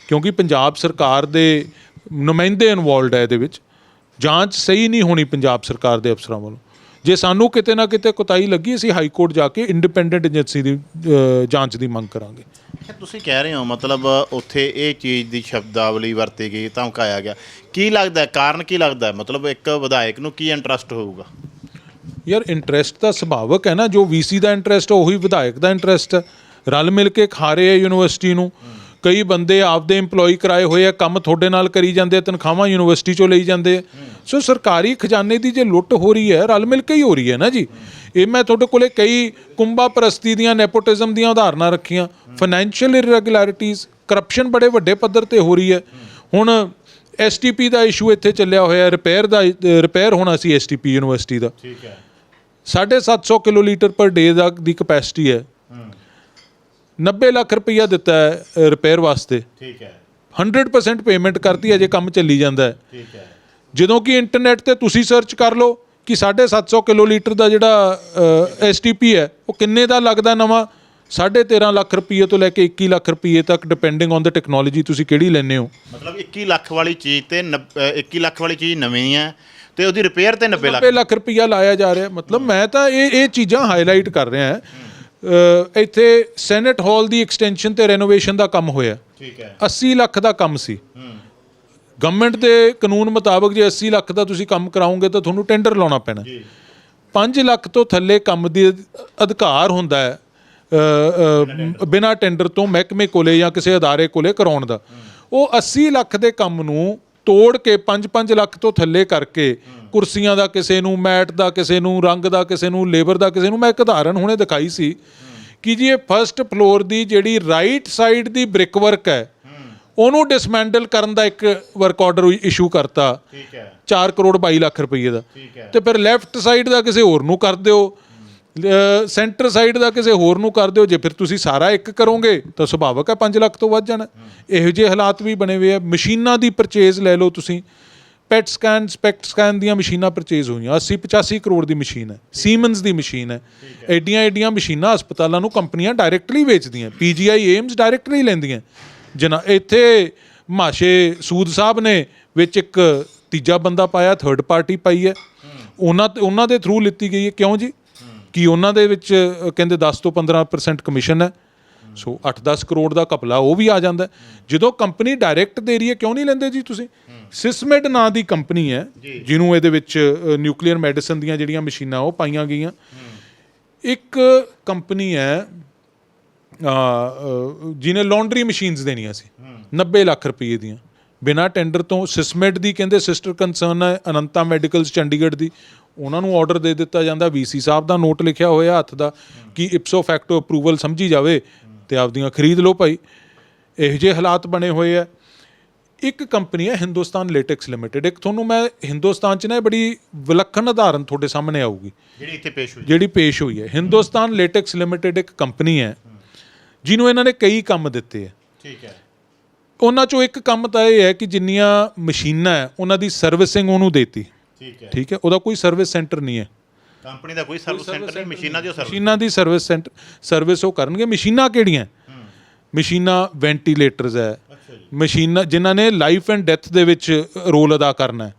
ਕਿਉਂਕਿ ਪੰਜਾਬ ਸਰਕਾਰ ਦੇ ਨੁਮਾਇੰਦੇ ਇਨਵੋਲਡ ਹੈ ਇਹਦੇ ਵਿੱਚ। ਜਾਂਚ ਸਹੀ ਨਹੀਂ ਹੋਣੀ ਪੰਜਾਬ ਸਰਕਾਰ ਦੇ ਅਫਸਰਾਂ ਵੱਲੋਂ। ਜੇ ਸਾਨੂੰ ਕਿਤੇ ਨਾ ਕਿਤੇ ਕੁਤਾਈ ਲੱਗੀ ਅਸੀਂ ਹਾਈ ਕੋਰਟ ਜਾ ਕੇ ਇੰਡੀਪੈਂਡੈਂਟ ਏਜੰਸੀ ਦੀ ਜਾਂਚ ਦੀ ਮੰਗ ਕਰਾਂਗੇ। ਤੁਸੀਂ ਕਹਿ ਰਹੇ ਹੋ ਮਤਲਬ ਉੱਥੇ ਇਹ ਚੀਜ਼ ਦੀ ਸ਼ਬਦਾਵਲੀ ਵਰਤੀ ਗਈ ਧਮਕਾਇਆ ਗਿਆ। ਕੀ ਲੱਗਦਾ ਹੈ ਕਾਰਨ ਕੀ ਲੱਗਦਾ ਹੈ? ਮਤਲਬ ਇੱਕ ਵਿਧਾਇਕ ਨੂੰ ਕੀ ਇੰਟਰਸਟ ਹੋਊਗਾ? ਯਾਰ ਇੰਟਰਸਟ ਤਾਂ ਸੁਭਾਵਕ ਹੈ ਨਾ ਜੋ ਵੀਸੀ ਦਾ ਇੰਟਰਸਟ ਉਹੀ ਵਿਧਾਇਕ ਦਾ ਇੰਟਰਸਟ ਹੈ। ਰਲ ਮਿਲ ਕੇ ਖਾ ਰਹੇ ਆ ਯੂਨੀਵਰਸਿਟੀ ਨੂੰ। ਕਈ ਬੰਦੇ ਆਪਦੇ EMPLOYE ਕਰਾਏ ਹੋਏ ਆ ਕੰਮ ਤੁਹਾਡੇ ਨਾਲ ਕਰੀ ਜਾਂਦੇ ਆ ਤਨਖਾਹਾਂ ਯੂਨੀਵਰਸਿਟੀ ਚੋਂ ਲਈ ਜਾਂਦੇ ਆ। ਸੋ ਸਰਕਾਰੀ ਖਜ਼ਾਨੇ ਦੀ ਜੇ ਲੁੱਟ ਹੋ ਰਹੀ ਹੈ ਰਲ ਮਿਲ ਕੇ ਹੀ ਹੋ ਰਹੀ ਹੈ ਨਾ ਜੀ। ਇਹ ਮੈਂ ਤੁਹਾਡੇ ਕੋਲੇ ਕਈ ਕੁੰਭਾ ਪ੍ਰਸਤੀ ਦੀਆਂ ਨੈਪੋਟਿਜ਼ਮ ਦੀਆਂ ਉਦਾਹਰਨਾਂ ਰੱਖੀਆਂ। ਫਾਈਨੈਂਸ਼ੀਅਲ ਇਰੈਗੂਲੈਰਿਟੀਜ਼ ਕਰਪਸ਼ਨ ਬੜੇ ਵੱਡੇ ਪੱਧਰ ਤੇ ਹੋ ਰਹੀ ਹੈ। ਹੁਣ ਐਸਟੀਪੀ ਦਾ ਇਸ਼ੂ ਇੱਥੇ ਚੱਲਿਆ ਹੋਇਆ ਰਿਪੇਅਰ ਦਾ ਰਿਪੇਅਰ ਹੋਣਾ ਸੀ ਐਸਟੀਪੀ ਯੂਨੀਵਰਸਿਟੀ ਦਾ। ਠੀਕ ਹੈ। 750 ਕਿਲੋਲੀਟਰ ਪਰ ਡੇ ਦਾ ਦੀ ਕਪੈਸਿਟੀ ਹੈ। 90 ਲੱਖ ਰੁਪਈਆ ਦਿੱਤਾ ਹੈ ਰਿਪੇਅਰ ਵਾਸਤੇ। ਠੀਕ ਹੈ। 100% ਪੇਮੈਂਟ ਕਰਤੀ ਹੈ ਜੇ ਕੰਮ ਚੱਲੀ ਜਾਂਦਾ ਹੈ। ਠੀਕ ਹੈ। ਜਦੋਂ ਕਿ ਇੰਟਰਨੈਟ ਤੇ ਤੁਸੀਂ ਸਰਚ ਕਰ ਲਓ ਕਿ 750 ਕਿਲੋਲੀਟਰ ਦਾ ਜਿਹੜਾ ਐਸਟੀਪੀ ਹੈ ਉਹ ਕਿੰਨੇ ਦਾ ਲੱਗਦਾ ਨਵਾਂ? 13.5 ਲੱਖ ਰੁਪਏ ਤੋਂ ਲੈ ਕੇ 21 ਲੱਖ ਰੁਪਏ ਤੱਕ ਡਿਪੈਂਡਿੰਗ ਔਨ ਦ ਟੈਕਨੋਲੋਜੀ ਤੁਸੀਂ ਕਿਹੜੀ ਲੈਂਦੇ ਹੋ। ਮਤਲਬ 21 ਲੱਖ ਵਾਲੀ ਚੀਜ਼ ਤੇ ਨੱਬ- ਅ, 21 ਲੱਖ ਵਾਲੀ ਚੀਜ਼ ਨਵੀਂ ਹੈ ਤੇ ਉਹਦੀ ਰਿਪੇਅਰ ਤੇ 90 ਲੱਖ। 90 ਲੱਖ ਰੁਪਈਆ ਲਾਇਆ ਜਾ ਰਿਹਾ। ਮਤਲਬ ਮੈਂ ਤਾਂ ਇਹ ਇਹ ਚੀਜ਼ਾਂ ਹਾਈਲਾਈਟ ਕਰ ਰਿਹਾ। ਹਾਂ ਇੱਥੇ ਸੈਨੇਟ ਹਾਲ ਦੀ ਐਕਸਟੈਂਸ਼ਨ ਤੇ ਰੈਨੋਵੇਸ਼ਨ ਦਾ ਕੰਮ ਹੋਇਆ। ਠੀਕ ਹੈ। 80 ਲੱਖ ਦਾ ਕੰਮ ਸੀ। ਗਵਰਨਮੈਂਟ ਦੇ ਕਾਨੂੰਨ ਮੁਤਾਬਕ ਜੇ 80 ਲੱਖ ਦਾ ਤੁਸੀਂ ਕੰਮ ਕਰਾਓਗੇ ਤਾਂ ਤੁਹਾਨੂੰ ਟੈਂਡਰ ਲਾਉਣਾ ਪੈਣਾ। ਜੀ। 5 ਲੱਖ ਤੋਂ ਥੱਲੇ ਕੰਮ ਦੀ ਅਧਿਕਾਰ ਹੁੰਦਾ ਹੈ ਬਿਨਾ ਟੈਂਡਰ ਤੋਂ ਮਹਿਕਮੇ ਕੋਲੇ ਜਾਂ ਕਿਸੇ ਅਦਾਰੇ ਕੋਲੇ ਕਰਾਉਣ ਦਾ। ਉਹ 80 ਲੱਖ ਦੇ ਕੰਮ ਨੂੰ ਤੋੜ ਕੇ 5-5 ਲੱਖ ਤੋਂ ਥੱਲੇ ਕਰਕੇ ਕੁਰਸੀਆਂ ਦਾ ਕਿਸੇ ਨੂੰ ਮੈਟ ਦਾ ਕਿਸੇ ਨੂੰ ਰੰਗ ਦਾ ਕਿਸੇ ਨੂੰ ਲੇਬਰ ਦਾ ਕਿਸੇ ਨੂੰ ਮੈਂ ਇੱਕ ਉਦਾਹਰਨ ਹੁਣੇ ਦਿਖਾਈ ਸੀ ਕਿ ਜੀ ਇਹ ਫਰਸਟ ਫਲੋਰ ਦੀ ਜਿਹੜੀ ਰਾਈਟ ਸਾਈਡ ਦੀ ਬ੍ਰਿਕ ਵਰਕ ਹੈ ਉਹਨੂੰ ਡਿਸਮੈਂਟਲ ਕਰਨ ਦਾ ਇੱਕ ਵਰਕ ਆਰਡਰ ਇਸ਼ੂ ਕਰਤਾ। ਠੀਕ ਹੈ। 4 ਕਰੋੜ 22 ਲੱਖ ਰੁਪਏ ਦਾ। ਤੇ ਫਿਰ ਲੈਫਟ ਸਾਈਡ ਦਾ ਕਿਸੇ ਹੋਰ ਨੂੰ ਕਰ ਦਿਓ। ਸੈਂਟਰ ਸਾਈਡ ਦਾ ਕਿਸੇ ਹੋਰ ਨੂੰ ਕਰ ਦਿਓ। ਜੇ ਫਿਰ ਤੁਸੀਂ ਸਾਰਾ ਇੱਕ ਕਰੋਗੇ, ਤਾਂ ਸੁਭਾਵਕ ਹੈ 5 ਲੱਖ ਤੋਂ ਵੱਧ ਜਾਣਾ। ਇਹੋ ਜਿਹੇ ਹਾਲਾਤ ਵੀ ਬਣੇ ਹੋਏ ਆ। ਮਸ਼ੀਨਾਂ ਦੀ ਪਰਚੇਜ਼ ਲੈ ਲਓ ਤੁਸੀਂ। ਪੈਟ ਸਕੈਨ ਸਪੈਕਟ ਸਕੈਨ ਦੀਆਂ ਮਸ਼ੀਨਾਂ ਪਰਚੇਜ਼ ਹੋਈਆਂ। 80 85 ਕਰੋੜ ਦੀ ਮਸ਼ੀਨ ਹੈ। ਸੀਮਨਸ ਦੀ ਮਸ਼ੀਨ ਹੈ। ਐਡੀਆਂ ਐਡੀਆਂ ਮਸ਼ੀਨਾਂ ਹਸਪਤਾਲਾਂ ਨੂੰ ਕੰਪਨੀਆਂ ਡਾਇਰੈਕਟਲੀ ਵੇਚਦੀਆਂ। ਪੀਜੀਆਈ ਏਮਸ ਡਾਇਰੈਕਟਲੀ ਲੈਂਦੀਆਂ। ਜਨਾ ਇੱਥੇ ਮਾਸ਼ੇ ਸੂਦ ਸਾਹਿਬ ਨੇ ਵਿੱਚ ਇੱਕ ਤੀਜਾ ਬੰਦਾ ਪਾਇਆ ਥਰਡ ਪਾਰਟੀ ਪਾਈ ਹੈ। ਉਹਨਾਂ ਉਹਨਾਂ ਦੇ ਥਰੂ ਲਿੱਤੀ ਗਈ ਹੈ। ਕਿਉਂ ਜੀ? ਕਿ ਉਹਨਾਂ ਦੇ ਵਿੱਚ ਕਹਿੰਦੇ 10 ਤੋਂ 15% ਕਮਿਸ਼ਨ ਹੈ। ਸੋ 8-10 ਕਰੋੜ ਦਾ ਕਪਲਾ ਉਹ ਵੀ ਆ ਜਾਂਦਾ। ਜਦੋਂ ਕੰਪਨੀ ਡਾਇਰੈਕਟ ਦੇ ਰਹੀ ਹੈ ਕਿਉਂ ਨਹੀਂ ਲੈਂਦੇ ਜੀ ਤੁਸੀਂ? ਸਿਸਮੈਡ ਨਾਂ ਦੀ ਕੰਪਨੀ ਹੈ ਜਿਹਨੂੰ ਇਹਦੇ ਵਿੱਚ ਨਿਊਕਲੀਅਰ ਮੈਡੀਸਨ ਦੀਆਂ ਜਿਹੜੀਆਂ ਮਸ਼ੀਨਾਂ ਉਹ ਪਾਈਆਂ ਗਈਆਂ। ਇੱਕ ਕੰਪਨੀ ਹੈ ਜਿਹਨੇ ਲਾਂਡਰੀ ਮਸ਼ੀਨਸ ਦੇਣੀਆਂ ਸੀ 90 ਲੱਖ ਰੁਪਏ ਦੀਆਂ। ਬਿਨਾ ਟੈਂਡਰ ਤੋਂ ਸਿਸਮੈਡ ਦੀ ਕਹਿੰਦੇ ਸਿਸਟਰ ਕੰਸਰਨ ਹੈ ਅਨੰਤਾ ਮੈਡੀਕਲਸ ਚੰਡੀਗੜ੍ਹ ਦੀ। ਉਹਨਾਂ ਨੂੰ ਆਰਡਰ ਦੇ ਦਿੱਤਾ ਜਾਂਦਾ। ਵੀਸੀ ਸਾਹਿਬ ਦਾ ਨੋਟ ਲਿਖਿਆ ਹੋਇਆ ਹੱਥ ਦਾ ਕਿ ਇਪਸੋ ਫੈਕਟੋ ਅਪਰੂਵਲ ਸਮਝੀ ਜਾਵੇ ਤੇ ਆਪਦੀਆਂ ਖਰੀਦ ਲਓ ਭਾਈ। ਇਹੋ ਜਿਹੇ ਹਾਲਾਤ ਬਣੇ ਹੋਏ ਆ। ਇੱਕ ਕੰਪਨੀ ਹੈ ਹਿੰਦੁਸਤਾਨ ਲੇਟੈਕਸ ਲਿਮਟਿਡ ਇੱਕ ਤੁਹਾਨੂੰ ਮੈਂ ਹਿੰਦੁਸਤਾਨ 'ਚ ਨਾ ਬੜੀ ਵਿਲੱਖਣ ਉਦਾਹਰਨ ਤੁਹਾਡੇ ਸਾਹਮਣੇ ਆਊਗੀ। ਜਿਹੜੀ ਇੱਥੇ ਪੇਸ਼ ਹੋਈ ਜਿਹੜੀ ਪੇਸ਼ ਹੋਈ ਹੈ। ਹਿੰਦੁਸਤਾਨ ਲੇਟੈਕਸ ਲਿਮਟਿਡ ਇੱਕ ਕੰਪਨੀ ਹੈ ਜਿਹਨੂੰ ਇਹਨਾਂ ਨੇ ਕਈ ਕੰਮ ਦਿੱਤੇ ਹੈ ਠੀਕ ਹੈ। ਉਹਨਾਂ ਚੋਂ ਇੱਕ ਕੰਮ ਤਾਂ ਇਹ ਹੈ ਕਿ ਜਿੰਨੀਆਂ ਮਸ਼ੀਨਾਂ ਹੈ ਉਹਨਾਂ ਦੀ ਸਰਵਿਸਿੰਗ ਉਹਨੂੰ ਦੇਤੀ। ਠੀਕ ਹੈ। ਠੀਕ ਹੈ? ਉਹਦਾ ਕੋਈ ਸਰਵਿਸ ਸੈਂਟਰ ਨਹੀਂ ਹੈ। ਕੰਪਨੀ ਦਾ ਕੋਈ ਸਰਵਿਸ ਸੈਂਟਰ ਨਹੀਂ ਮਸ਼ੀਨਾਂ ਦੀ ਸਰਵਿਸ ਮਸ਼ੀਨਾਂ ਦੀ ਸਰਵਿਸ ਸੈਂਟਰ ਸਰਵਿਸ ਉਹ ਕਰਨਗੇ। ਮਸ਼ੀਨਾਂ ਕਿਹੜੀਆਂ? ਮਸ਼ੀਨਾਂ ਵੈਂਟੀਲੇਟਰਸ ਹੈ। ਮਸ਼ੀਨਾਂ ਜਿਨ੍ਹਾਂ ਨੇ ਲਾਈਫ ਐਂਡ ਡੈਥ ਦੇ ਵਿੱਚ ਰੋਲ ਅਦਾ ਕਰਨਾ ਹੈ।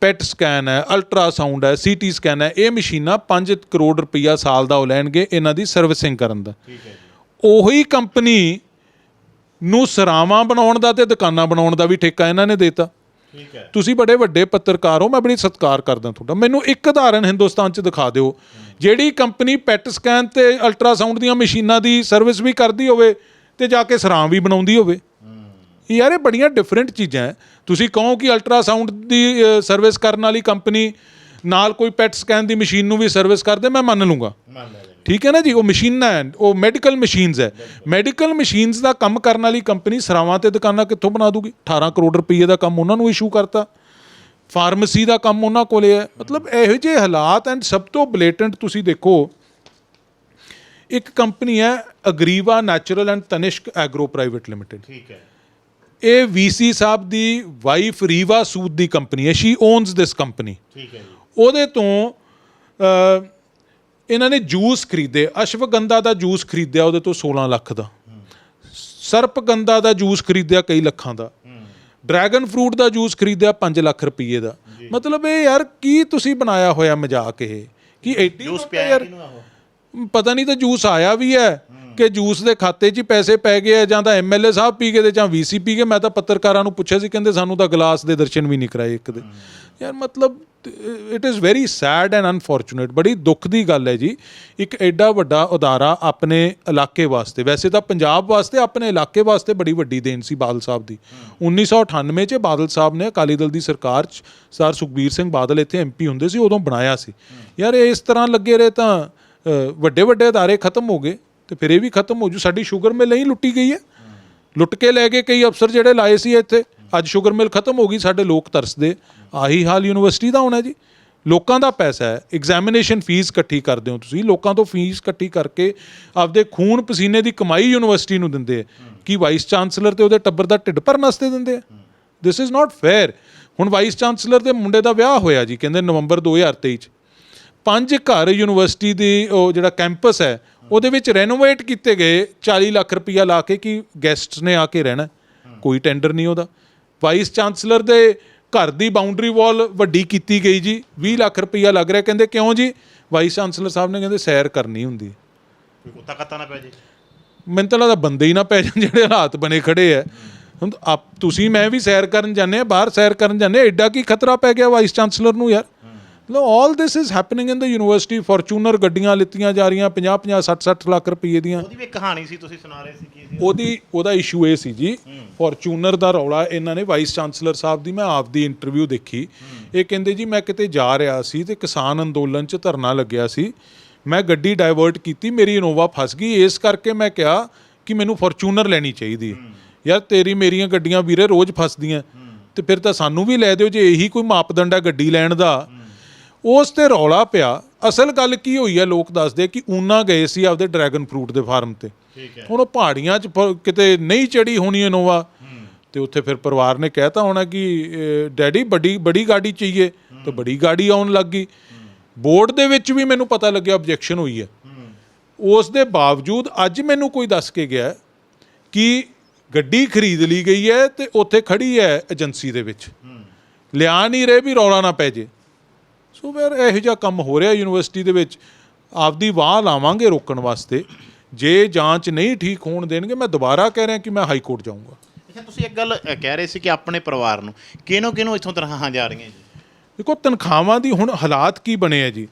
ਪੈਟ ਸਕੈਨ ਹੈ ਅਲਟਰਾਸਾਊਂਡ ਹੈ ਸੀਟੀ ਸਕੈਨ ਹੈ ਇਹ ਮਸ਼ੀਨਾਂ 5 ਕਰੋੜ ਰੁਪਈਆ ਸਾਲ ਦਾ ਉਹ ਲੈਣਗੇ ਇਹਨਾਂ ਦੀ ਸਰਵਿਸਿੰਗ ਕਰਨ ਦਾ। ਠੀਕ ਹੈ ਜੀ। ਉਹੀ ਕੰਪਨੀ ਨੂੰ ਸਰਾਵਾਂ ਬਣਾਉਣ ਦਾ ਤੇ ਦੁਕਾਨਾਂ ਬਣਾਉਣ ਦਾ ਵੀ ਠੇਕਾ ਇਹਨਾਂ ਨੇ ਦਿੱਤਾ। ਠੀਕ ਹੈ। ਤੁਸੀਂ ਬੜੇ ਵੱਡੇ ਪੱਤਰਕਾਰ ਹੋ ਮੈਂ ਬੜੀ ਸਤਿਕਾਰ ਕਰਦਾ ਤੁਹਾਡਾ। ਮੈਨੂੰ ਇੱਕ ਉਦਾਹਰਨ ਹਿੰਦੁਸਤਾਨ 'ਚ ਦਿਖਾ ਦਿਓ। ਜਿਹੜੀ ਕੰਪਨੀ ਪੈਟ ਸਕੈਨ ਤੇ ਅਲਟਰਾਸਾਊਂਡ ਦੀਆਂ ਮਸ਼ੀਨਾਂ ਦੀ ਸਰਵਿਸ ਵੀ ਕਰਦੀ ਹੋਵੇ ਤੇ ਜਾ ਕੇ ਸਰਾਂ ਵੀ ਬਣਾਉਂਦੀ ਹੋਵੇ। ਯਾਰ ਇਹ ਬੜੀਆਂ ਡਿਫਰੈਂਟ ਚੀਜ਼ਾਂ ਹੈ ਤੁਸੀਂ ਕਹੋ ਕਿ ਅਲਟਰਾਸਾਊਂਡ ਦੀ ਸਰਵਿਸ ਕਰਨ ਵਾਲੀ ਕੰਪਨੀ ਨਾਲ ਕੋਈ ਪੈਟ ਸਕੈਨ ਦੀ ਮਸ਼ੀਨ ਨੂੰ ਵੀ ਸਰਵਿਸ ਕਰਦੇ ਮੈਂ ਮੰਨ ਲੂੰਗਾ। ਮੰਨ ਲਿਆ ਠੀਕ ਹੈ ਨਾ ਜੀ? ਉਹ ਮਸ਼ੀਨਾਂ ਹੈ ਉਹ ਮੈਡੀਕਲ ਮਸ਼ੀਨਸ ਹੈ। ਮੈਡੀਕਲ ਮਸ਼ੀਨਸ ਦਾ ਕੰਮ ਕਰਨ ਵਾਲੀ ਕੰਪਨੀ ਸਰਾਵਾਂ ਤੇ ਦੁਕਾਨਾਂ ਕਿੱਥੋਂ ਬਣਾ ਦੂਗੀ? 18 ਕਰੋੜ ਰੁਪਏ ਦਾ ਕੰਮ ਉਹਨਾਂ ਨੂੰ ਇਸ਼ੂ ਕਰਤਾ। ਫਾਰਮੇਸੀ ਦਾ ਕੰਮ ਉਹਨਾਂ ਕੋਲੇ ਹੈ। ਮਤਲਬ ਇਹੋ ਜਿਹੇ ਹਾਲਾਤ ਐਂਡ ਸਭ ਤੋਂ ਬਲੇਟੈਂਟ ਤੁਸੀਂ ਦੇਖੋ ਇੱਕ ਕੰਪਨੀ ਹੈ Agriva natural and Tanishq agro private limited ਠੀਕ ਹੈ। ਇਹ ਵੀਸੀ ਸਾਹਿਬ ਦੀ ਵਾਈਫ ਰੀਵਾ ਸੂਦ ਦੀ ਕੰਪਨੀ ਹੈ। ਸ਼ੀ ਓਨਸ ਦਿਸ ਕੰਪਨੀ ਠੀਕ ਹੈ ਜੀ। ਉਹਦੇ ਤੋਂ ਇਹਨਾਂ ਨੇ ਜੂਸ ਖਰੀਦੇ ਅਸ਼ਵਗੰਧਾ ਦਾ ਜੂਸ ਖਰੀਦਿਆ ਉਹਦੇ ਤੋਂ 16 ਲੱਖ ਦਾ। ਸਰਪਗੰਧਾ ਦਾ ਜੂਸ ਖਰੀਦਿਆ ਕਈ ਲੱਖਾਂ ਦਾ। ਡਰੈਗਨ ਫਰੂਟ ਦਾ ਜੂਸ ਖਰੀਦਿਆ 5 ਲੱਖ ਰੁਪਏ ਦਾ। ਮਤਲਬ ਇਹ ਯਾਰ ਕੀ ਤੁਸੀਂ ਬਣਾਇਆ ਹੋਇਆ ਮਜ਼ਾਕ ਇਹ? ਕਿ ਐਡੀ ਜੂਸ ਲੁੱਟ ਪਿਆਇਆ ਯਾਰ? ਕਿਹਨੂੰ ਆ ਉਹ? ਪਤਾ ਨਹੀਂ ਤਾਂ ਜੂਸ ਆਇਆ ਵੀ ਹੈ ਕਿ ਜੂਸ ਦੇ ਖਾਤੇ 'ਚ ਹੀ ਪੈਸੇ ਪੈ ਗਏ ਆ ਜਾਂ ਤਾਂ ਐਮਐਲਏ ਸਾਹਿਬ ਪੀ ਗਏ ਤੇ ਜਾਂ ਵੀਸੀ ਪੀ ਗਏ। ਮੈਂ ਤਾਂ ਪੱਤਰਕਾਰਾਂ ਨੂੰ ਪੁੱਛਿਆ ਸੀ ਕਹਿੰਦੇ ਸਾਨੂੰ ਤਾਂ ਗਲਾਸ ਦੇ ਦਰਸ਼ਨ ਵੀ ਨਹੀਂ ਕਰਾਏ ਇੱਕ ਦੇ। ਯਾਰ ਮਤਲਬ it is very sad and unfortunate ਬੜੀ ਦੁੱਖ ਦੀ ਗੱਲ ਹੈ ਜੀ। ਇੱਕ ਐਡਾ ਵੱਡਾ ਉਦਾਰਾ ਆਪਣੇ ਇਲਾਕੇ ਵਾਸਤੇ। ਵੈਸੇ ਤਾਂ ਪੰਜਾਬ ਵਾਸਤੇ ਆਪਣੇ ਇਲਾਕੇ ਵਾਸਤੇ ਬੜੀ ਵੱਡੀ ਦੇਣ ਸੀ ਬਾਦਲ ਸਾਹਿਬ ਦੀ। 1998 'ਚ ਬਾਦਲ ਸਾਹਿਬ ਨੇ ਅਕਾਲੀ ਦਲ ਦੀ ਸਰਕਾਰ 'ਚ ਸਰ ਸੁਖਬੀਰ ਸਿੰਘ ਬਾਦਲ ਇੱਥੇ ਐਮਪੀ ਹੁੰਦੇ ਸੀ, ਉਦੋਂ ਬਣਾਇਆ ਸੀ। ਯਾਰ ਇਸ ਤਰ੍ਹਾਂ ਲੱਗੇ ਰਹੇ ਤਾਂ ਵੱਡੇ ਵੱਡੇ ਅਦਾਰੇ ਖਤਮ ਹੋ ਗਏ ਤੇ ਫਿਰ ਇਹ ਵੀ ਖਤਮ ਹੋ ਜੂ। ਸਾਡੀ ਸ਼ੂਗਰ ਮਿਲ ਨਹੀਂ ਲੁੱਟੀ ਗਈ ਹੈ। ਲੁੱਟ ਕੇ ਲੈ ਗਏ ਕਈ ਅਫਸਰ ਜਿਹੜੇ ਲਾਏ ਸੀ ਇੱਥੇ। ਅੱਜ ਸ਼ੂਗਰ ਮਿਲ ਖਤਮ ਹੋ ਗਈ, ਸਾਡੇ ਲੋਕ ਤਰਸਦੇ। ਆਹੀ ਹਾਲ ਯੂਨੀਵਰਸਿਟੀ ਦਾ ਹੋਣਾ ਜੀ। ਲੋਕਾਂ ਦਾ ਪੈਸਾ ਹੈ ਐਗਜ਼ਾਮੀਨੇਸ਼ਨ ਫੀਸ ਇਕੱਠੀ ਕਰਦੇ ਹੋ ਤੁਸੀਂ। ਲੋਕਾਂ ਤੋਂ ਫੀਸ ਇਕੱਠੀ ਕਰਕੇ ਆਪਦੇ ਖੂਨ ਪਸੀਨੇ ਦੀ ਕਮਾਈ ਯੂਨੀਵਰਸਿਟੀ ਨੂੰ ਦਿੰਦੇ ਆ ਕੀ ਵਾਈਸ ਚਾਂਸਲਰ ਤੇ ਉਹਦੇ ਟੱਬਰ ਦਾ ਢਿੱਡ ਭਰਨ ਵਾਸਤੇ ਦਿੰਦੇ ਆ ਦਿਸ ਇਜ਼ ਨਾਟ ਫੇਅਰ ਹੁਣ ਵਾਈਸ ਚਾਂਸਲਰ ਦੇ ਮੁੰਡੇ ਦਾ ਵਿਆਹ ਹੋਇਆ ਜੀ, ਕਹਿੰਦੇ ਨਵੰਬਰ 2023 ਚ। ਪੰਜ ਘਰ ਯੂਨੀਵਰਸਿਟੀ ਦੀ ਉਹ ਜਿਹੜਾ ਕੈਂਪਸ ਹੈ, ਉਹਦੇ ਵਿੱਚ ਰੈਨੋਵੇਟ ਕੀਤੇ ਗਏ 40 ਲੱਖ ਰੁਪਈਆ ਲਾ ਕੇ ਕਿ ਗੈਸਟਸ ਨੇ ਆ ਕੇ ਰਹਿਣਾ। ਕੋਈ ਟੈਂਡਰ ਨਹੀਂ ਉਹਦਾ। ਵਾਈਸ ਚਾਂਸਲਰ ਦੇ ਘਰ ਦੀ ਬਾਉਂਡਰੀ ਵਾਲ ਵੱਡੀ ਕੀਤੀ ਗਈ ਜੀ 20 ਲੱਖ ਰੁਪਈਆ ਲੱਗ ਰਿਹਾ। ਕਹਿੰਦੇ ਕਿਉਂ ਜੀ? ਵਾਈਸ ਚਾਂਸਲਰ ਸਾਹਿਬ ਨੇ ਕਹਿੰਦੇ ਸੈਰ ਕਰਨੀ ਹੁੰਦੀ। ਕੋਈ ਕੁੱਤਾ ਕੱਤਾ ਨਾ ਪੈ ਜੇ। ਮੈਨੂੰ ਤਾਂ ਲੱਗਦਾ ਬੰਦੇ ਹੀ ਨਾ ਪੈ ਜਾਣ ਜਿਹੜੇ ਹਾਲਾਤ ਬਣੇ ਖੜੇ ਆ ਹੁਣ ਆਪ ਤੁਸੀਂ ਮੈਂ ਵੀ ਸੈਰ ਕਰਨ ਜਾਂਦੇ ਆ ਬਾਹਰ ਸੈਰ ਕਰਨ ਜਾਂਦੇ ਐਡਾ ਕੀ ਖਤਰਾ ਪੈ ਗਿਆ ਵਾਈਸ ਚਾਂਸਲਰ ਨੂੰ ਯਾਰ? ਲੋ all this is happening in the university Fortuner ਗੱਡੀਆਂ ਲਿੱਤੀਆਂ ਜਾ ਰਹੀਆਂ 50 50 60 60 ਲੱਖ ਰੁਪਏ ਦੀਆਂ। ਉਹਦੀ ਵੀ ਇੱਕ ਕਹਾਣੀ ਸੀ ਤੁਸੀਂ ਸੁਣਾ ਰਹੇ ਸੀ ਕੀ ਸੀ? ਉਹਦੀ ਉਹਦਾ ਇਸ਼ੂ ਇਹ ਸੀ ਜੀ ਫੋਰਚੂਨਰ ਦਾ ਰੌਲਾ ਇਹਨਾਂ ਨੇ ਵਾਈਸ ਚਾਂਸਲਰ ਸਾਹਿਬ ਦੀ ਮੈਂ ਆਪਦੀ ਇੰਟਰਵਿਊ ਦੇਖੀ। ਇਹ ਕਹਿੰਦੇ ਜੀ ਮੈਂ ਕਿਤੇ ਜਾ ਰਿਹਾ ਸੀ ਤੇ ਕਿਸਾਨ ਅੰਦੋਲਨ 'ਚ ਧਰਨਾ ਲੱਗਿਆ ਸੀ। ਮੈਂ ਗੱਡੀ ਡਾਇਵਰਟ ਕੀਤੀ ਮੇਰੀ ਇਨੋਵਾ ਫਸ ਗਈ। ਇਸ ਕਰਕੇ ਮੈਂ ਕਿਹਾ ਕਿ ਮੈਨੂੰ ਫੋਰਚੂਨਰ ਲੈਣੀ ਚਾਹੀਦੀ। ਯਾਰ ਤੇਰੀ ਮੇਰੀਆਂ ਗੱਡੀਆਂ ਵੀਰੇ ਰੋਜ਼ ਫਸਦੀਆਂ। ਤੇ ਫਿਰ ਤਾਂ ਸਾਨੂੰ ਵੀ ਲੈ ਦਿਓ ਜੇ ਇਹੀ ਕੋਈ ਮਾਪਦੰਡ ਹੈ ਗੱਡੀ ਲੈਣ ਦਾ। ਉਸ ਤੇ ਰੌਲਾ ਪਿਆ। ਅਸਲ ਗੱਲ ਕੀ ਹੋਈ ਹੈ ਲੋਕ ਦੱਸਦੇ ਕਿ ਊਨਾ ਗਏ ਸੀ ਆਪਦੇ ਡਰੈਗਨ ਫਰੂਟ ਦੇ ਫਾਰਮ ਤੇ। ਠੀਕ ਹੈ। ਹੁਣ ਉਹ ਪਹਾੜੀਆਂ 'ਚ ਫ- ਕਿਤੇ ਨਹੀਂ ਚੜੀ ਹੋਣੀ ਇਨੋਵਾ। ਤੇ ਉੱਥੇ ਫਿਰ ਪਰਿਵਾਰ ਨੇ ਕਹਿਤਾ ਹੋਣਾ ਕਿ ਡੈਡੀ ਬੜੀ ਬੜੀ ਗਾੜੀ ਚਾਹੀਏ। ਤੇ ਬੜੀ ਗਾੜੀ ਆਉਣ ਲੱਗ ਗਈ। ਬੋਰਡ ਦੇ ਵਿੱਚ ਵੀ ਮੈਨੂੰ ਪਤਾ ਲੱਗਿਆ ਆਬਜੈਕਸ਼ਨ ਹੋਈ ਹੈ। ਉਸ ਦੇ ਬਾਵਜੂਦ ਅੱਜ ਮੈਨੂੰ ਕੋਈ ਦੱਸ ਕੇ ਗਿਆ ਕਿ ਗੱਡੀ ਖਰੀਦ ਲਈ ਗਈ ਹੈ ਤੇ ਉੱਥੇ ਖੜੀ ਹੈ ਏਜੰਸੀ ਦੇ ਵਿੱਚ। ਲਿਆ ਨਹੀਂ ਰਹੇ ਵੀ ਰੌਲਾ ਨਾ ਪੈ ਜੇ। ਸੋ ਫਿਰ ਇਹੋ ਜਿਹਾ ਕੰਮ ਹੋ ਰਿਹਾ ਯੂਨੀਵਰਸਿਟੀ ਦੇ ਵਿੱਚ। ਆਪਦੀ ਵਾਹ ਲਾਵਾਂਗੇ ਰੋਕਣ ਵਾਸਤੇ। ਜੇ ਜਾਂਚ ਨਹੀਂ ਠੀਕ ਹੋਣ ਦੇਣਗੇ ਮੈਂ ਦੁਬਾਰਾ ਕਹਿ ਰਿਹਾ ਕਿ ਮੈਂ ਹਾਈ ਕੋਰਟ ਜਾਊਂਗਾ। ਅੱਛਾ ਤੁਸੀਂ ਇੱਕ ਗੱਲ ਕਹਿ ਰਹੇ ਸੀ ਕਿ ਆਪਣੇ ਪਰਿਵਾਰ ਨੂੰ। ਕਿਹਨੂੰ ਕਿਹਨੂੰ ਇੱਥੋਂ ਤਨਖਾਹਾਂ ਜਾ ਰਹੀਆਂ ਜੀ? ਦੇਖੋ ਤਨਖਾਹਾਂ ਦੀ ਹੁਣ ਹਾਲਾਤ ਕੀ ਬਣੇ ਆ ਜੀ।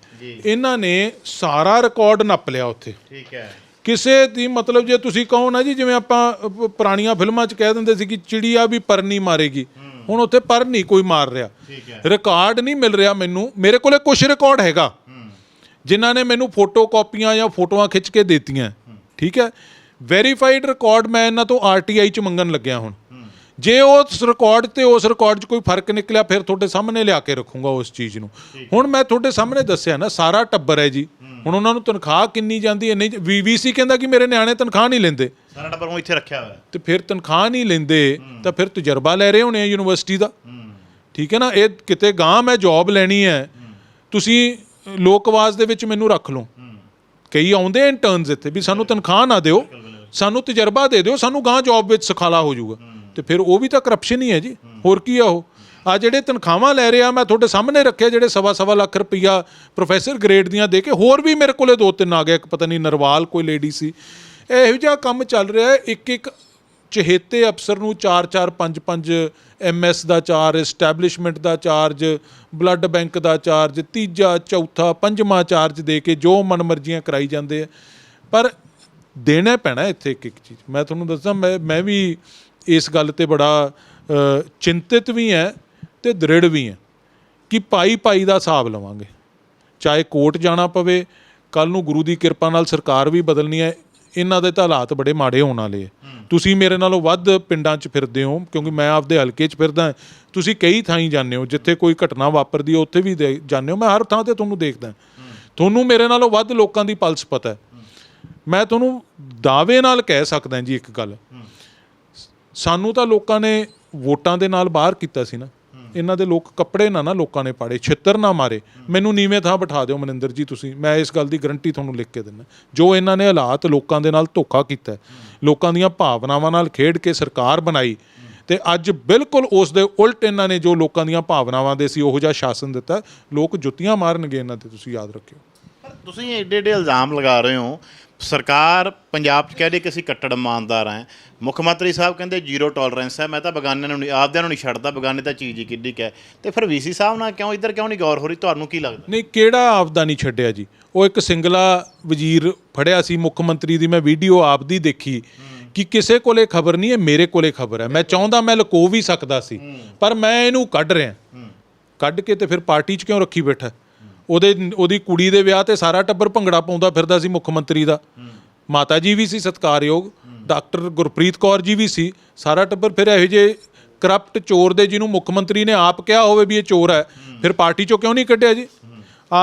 ਇਹਨਾਂ ਨੇ ਸਾਰਾ ਰਿਕਾਰਡ ਨੱਪ ਲਿਆ ਉੱਥੇ। ਠੀਕ ਹੈ। ਕਿਸੇ ਦੀ ਮਤਲਬ ਜੇ ਤੁਸੀਂ ਕਹੋ ਨਾ ਜੀ ਜਿਵੇਂ ਆਪਾਂ ਪੁਰਾਣੀਆਂ ਫਿਲਮਾਂ 'ਚ ਕਹਿ ਦਿੰਦੇ ਸੀ ਕਿ ਚਿੜੀਆ ਵੀ ਪਰ ਨਹੀਂ ਮਾਰੇਗੀ ਹੁਣ ਉੱਥੇ ਪਰ ਨਹੀਂ ਕੋਈ ਮਾਰ ਰਿਹਾ। ਰਿਕਾਰਡ ਨਹੀਂ ਮਿਲ ਰਿਹਾ ਮੈਨੂੰ। ਮੇਰੇ ਕੋਲੇ ਕੁਝ ਰਿਕਾਰਡ ਹੈਗਾ। ਜਿਨ੍ਹਾਂ ਨੇ ਮੈਨੂੰ ਫੋਟੋ ਕਾਪੀਆਂ ਜਾਂ ਫੋਟੋਆਂ ਖਿੱਚ ਕੇ ਦਿੱਤੀਆਂ। ਠੀਕ ਹੈ? ਵੈਰੀਫਾਈਡ ਰਿਕਾਰਡ ਮੈਂ ਇਹਨਾਂ ਤੋਂ ਆਰਟੀਆਈ ਚ ਮੰਗਣ ਲੱਗਿਆ ਹੁਣ। ਜੇ ਉਸ ਰਿਕਾਰਡ ਤੇ ਉਸ ਰਿਕਾਰਡ 'ਚ ਕੋਈ ਫ਼ਰਕ ਨਿਕਲਿਆ ਫਿਰ ਤੁਹਾਡੇ ਸਾਹਮਣੇ ਲਿਆ ਕੇ ਰੱਖੂੰਗਾ ਉਸ ਚੀਜ਼ ਨੂੰ। ਹੁਣ ਮੈਂ ਤੁਹਾਡੇ ਸਾਹਮਣੇ ਦੱਸਿਆ ਨਾ ਸਾਰਾ ਟੱਬਰ ਹੈ ਜੀ। ਹੁਣ ਉਹਨਾਂ ਨੂੰ ਤਨਖਾਹ ਕਿੰਨੀ ਜਾਂਦੀ ਹੈ? ਨਹੀਂ ਵੀਵੀਸੀ ਕਹਿੰਦਾ ਕਿ ਮੇਰੇ ਨਿਆਣੇ ਤਨਖਾਹ ਨਹੀਂ ਲੈਂਦੇ। ਸਾਰਾ ਟੱਬਰ ਨੂੰ ਇੱਥੇ ਰੱਖਿਆ ਹੋਇਆ। ਤੇ ਫਿਰ ਤਨਖਾਹ ਨਹੀਂ ਲੈਂਦੇ ਤਾਂ ਫਿਰ ਤਜਰਬਾ ਲੈ ਰਹੇ ਹੋਣੇ ਆ ਯੂਨੀਵਰਸਿਟੀ ਦਾ। ਠੀਕ ਹੈ ਨਾ? ਇਹ ਕਿਤੇ ਗਾਂ ਮੈਂ ਜੌਬ ਲੈਣੀ ਹੈ। ਤੁਸੀਂ ਲੋਕ ਆਵਾਜ਼ ਦੇ ਵਿੱਚ ਮੈਨੂੰ ਰੱਖ ਲਓ। ਕਈ ਆਉਂਦੇ ਇੰਟਰਨਸ ਇੱਥੇ ਵੀ ਸਾਨੂੰ ਤਨਖਾਹ ਨਾ ਦਿਓ। ਸਾਨੂੰ ਤਜਰਬਾ ਦੇ ਦਿਓ ਸਾਨੂੰ ਗਾਂ ਜੌਬ ਵਿੱਚ ਸਖਾਲਾ ਹੋ ਜਾਊਗਾ। ਤੇ ਫਿਰ ਉਹ ਵੀ ਤਾਂ ਕਰਪਸ਼ਨ ਹੀ ਹੈ ਜੀ। ਹੋਰ ਕੀ ਆ ਉਹ? ਆ ਜਿਹੜੇ ਤਨਖਾਹਾਂ ਲੈ ਰਿਹਾ, ਮੈਂ ਤੁਹਾਡੇ ਸਾਹਮਣੇ ਰੱਖਿਆ ਜਿਹੜੇ ਸਵਾ ਸਵਾ ਲੱਖ ਰੁਪਈਆ ਪ੍ਰੋਫੈਸਰ ਗ੍ਰੇਡ ਦੀਆਂ ਦੇ ਕੇ, ਹੋਰ ਵੀ ਮੇਰੇ ਕੋਲੇ ਦੋ ਤਿੰਨ ਆ ਗਏ, ਇੱਕ ਪਤਾ ਨਹੀਂ ਨਰਵਾਲ ਕੋਈ ਲੇਡੀ ਸੀ। ਇਹੋ ਜਿਹਾ ਕੰਮ ਚੱਲ ਰਿਹਾ ਹੈ, ਇੱਕ ਇੱਕ ਚਹੇਤੇ ਅਫਸਰ ਨੂੰ 4 4 5 5 ਐਮਐਸ ਦਾ ਚਾਰਜ ਐਸਟੈਬਲਿਸ਼ਮੈਂਟ ਦਾ ਚਾਰਜ ਬਲੱਡ ਬੈਂਕ ਦਾ ਚਾਰਜ ਤੀਜਾ, ਚੌਥਾ, ਪੰਜਵਾਂ ਚਾਰਜ ਦੇ ਕੇ ਜੋ ਮਨਮਰਜ਼ੀਆਂ ਕਰਾਈ ਜਾਂਦੇ ਆ। ਪਰ ਦੇਣਾ ਪੈਣਾ ਇੱਥੇ ਇੱਕ ਇੱਕ ਚੀਜ਼। ਮੈਂ ਤੁਹਾਨੂੰ ਦੱਸਾਂ, ਮੈਂ ਮੈਂ ਵੀ ਇਸ ਗੱਲ ਤੇ ਬੜਾ ਚਿੰਤਿਤ ਵੀ ਹੈ। ਤੇ ਦ੍ਰਿੜ ਵੀ ਹੈ ਕਿ ਪਾਈ ਪਾਈ ਦਾ ਹਿਸਾਬ ਲਵਾਂਗੇ। ਚਾਹੇ ਕੋਰਟ ਜਾਣਾ ਪਵੇ ਕੱਲ ਨੂੰ ਗੁਰੂ ਦੀ ਕਿਰਪਾ ਨਾਲ ਸਰਕਾਰ ਵੀ ਬਦਲਣੀ ਹੈ ਇਹਨਾਂ ਦੇ ਤਾਂ ਹਾਲਾਤ ਬੜੇ ਮਾੜੇ ਹੋਣ ਵਾਲੇ ਤੁਸੀਂ ਮੇਰੇ ਨਾਲੋਂ ਵੱਧ ਪਿੰਡਾਂ 'ਚ ਫਿਰਦੇ ਹੋ ਕਿਉਂਕਿ ਮੈਂ ਆਪਦੇ ਹਲਕੇ 'ਚ ਫਿਰਦਾ ਤੁਸੀਂ ਕਈ ਥਾਈਂ ਜਾਂਦੇ ਹੋ ਜਿੱਥੇ ਕੋਈ ਘਟਨਾ ਵਾਪਰਦੀ ਹੈ ਉੱਥੇ ਵੀ ਜਾਂਦੇ ਹੋ। ਮੈਂ ਹਰ ਥਾਂ ਤੇ ਤੁਹਾਨੂੰ ਦੇਖਦਾ ਤੁਹਾਨੂੰ ਮੇਰੇ ਨਾਲੋਂ ਵੱਧ ਲੋਕਾਂ ਦੀ ਪਲਸ ਪਤਾ ਹੈ। ਮੈਂ ਤੁਹਾਨੂੰ ਦਾਅਵੇ ਨਾਲ ਕਹਿ ਸਕਦਾ ਜੀ ਇੱਕ ਗੱਲ। ਸਾਨੂੰ ਤਾਂ ਲੋਕਾਂ ਨੇ ਵੋਟਾਂ ਦੇ ਨਾਲ ਬਾਹਰ ਕੀਤਾ ਸੀ ਨਾ। ਇਹਨਾਂ ਦੇ ਲੋਕ ਕੱਪੜੇ ਨਾ ਨਾ ਲੋਕਾਂ ਨੇ ਪਾੜੇ, ਛਿੱਤਰ ਨਾ ਮਾਰੇ। ਮੈਨੂੰ ਨੀਵੇਂ ਥਾਂ ਬਿਠਾ ਦਿਓ ਮਨਿੰਦਰ ਜੀ ਤੁਸੀਂ, ਮੈਂ ਇਸ ਗੱਲ ਦੀ ਗਰੰਟੀ ਤੁਹਾਨੂੰ ਲਿਖ ਕੇ ਦਿੰਦਾ। ਜੋ ਇਹਨਾਂ ਨੇ ਹਾਲਾਤ ਲੋਕਾਂ ਦੇ ਨਾਲ ਧੋਖਾ ਕੀਤਾ ਲੋਕਾਂ ਦੀਆਂ ਭਾਵਨਾਵਾਂ ਨਾਲ ਖੇਡ ਕੇ ਸਰਕਾਰ ਬਣਾਈ, ਤੇ ਅੱਜ ਬਿਲਕੁਲ ਉਸ ਦੇ ਉਲਟ ਇਹਨਾਂ ਨੇ ਜੋ ਲੋਕਾਂ ਦੀਆਂ ਭਾਵਨਾਵਾਂ ਦੇ ਸੀ, ਉਹੋ ਜਿਹਾ ਸ਼ਾਸਨ ਦਿੱਤਾ ਲੋਕ ਜੁੱਤੀਆਂ ਮਾਰਨਗੇ ਇਹਨਾਂ ਤੇ ਤੁਸੀਂ ਯਾਦ ਰੱਖਿਓ। ਤੁਸੀਂ ਏਡੇ ਏਡੇ ਇਲਜ਼ਾਮ ਲਗਾ ਰਹੇ ਹੋ ਸਰਕਾਰ ਪੰਜਾਬ 'ਚ ਕਹਿ ਰਹੀ ਕਿ ਅਸੀਂ ਕੱਟੜ ਇਮਾਨਦਾਰ ਹਾਂ। ਮੁੱਖ ਮੰਤਰੀ ਸਾਹਿਬ ਕਹਿੰਦੇ ਜ਼ੀਰੋ ਟੋਲਰੈਂਸ ਹੈ। ਮੈਂ ਤਾਂ ਬਗਾਨਿਆਂ ਨੂੰ ਨਹੀਂ ਆਪਦਿਆਂ ਨੂੰ ਨਹੀਂ ਛੱਡਦਾ। ਬਗਾਨੇ ਤਾਂ ਚੀਜ਼ ਹੀ ਕਿੱਡੀ ਕੁ ਹੈ। ਤੇ ਫਿਰ ਵੀਸੀ ਸਾਹਿਬ ਨਾਲ ਕਿਉਂ ਇੱਧਰ ਕਿਉਂ ਨਹੀਂ ਗੌਰ ਹੋ ਰਹੀ? ਤੁਹਾਨੂੰ ਕੀ ਲੱਗਦਾ? ਨਹੀਂ ਕਿਹੜਾ ਆਪਦਾ ਨਹੀਂ ਛੱਡਿਆ ਜੀ? ਉਹ ਇੱਕ ਸਿੰਗਲਾ ਵਜ਼ੀਰ ਫੜਿਆ ਸੀ ਮੁੱਖ ਮੰਤਰੀ ਦੀ। ਮੈਂ ਵੀਡੀਓ ਆਪਦੀ ਦੇਖੀ। ਕਿ ਕਿਸੇ ਕੋਲੇ ਖਬਰ ਨਹੀਂ ਹੈ ਮੇਰੇ ਕੋਲੇ ਖਬਰ ਹੈ। ਮੈਂ ਚਾਹੁੰਦਾ ਮੈਂ ਲੁਕੋ ਵੀ ਸਕਦਾ ਸੀ। ਪਰ ਮੈਂ ਇਹਨੂੰ ਕੱਢ ਰਿਹਾ। ਕੱਢ ਕੇ ਤੇ ਫਿਰ ਪਾਰਟੀ 'ਚ ਕਿਉਂ ਰੱਖੀ ਬੈਠਾ? ਉਹਦੇ, ਉਹਦੀ ਕੁੜੀ ਦੇ ਵਿਆਹ ਤੇ ਸਾਰਾ ਟੱਬਰ ਭੰਗੜਾ ਪਾਉਂਦਾ ਫਿਰਦਾ ਸੀ ਮੁੱਖ ਮੰਤਰੀ ਦਾ। ਮਾਤਾ ਜੀ ਵੀ ਸੀ ਸਤਕਾਰਯੋਗ, ਡਾਕਟਰ ਗੁਰਪ੍ਰੀਤ ਕੌਰ ਜੀ ਵੀ ਸੀ। ਸਾਰਾ ਟੱਬਰ ਫਿਰ ਇਹੋ ਜਿਹੇ ਕਰਪਟ ਚੋਰ ਦੇ ਜਿਹਨੂੰ ਮੁੱਖ ਮੰਤਰੀ ਨੇ ਆਪ ਕਿਹਾ ਹੋਵੇ ਵੀ ਇਹ ਚੋਰ ਹੈ, ਫਿਰ ਪਾਰਟੀ ਚੋਂ ਕਿਉਂ ਨਹੀਂ ਕੱਢਿਆ ਜੀ? ਆ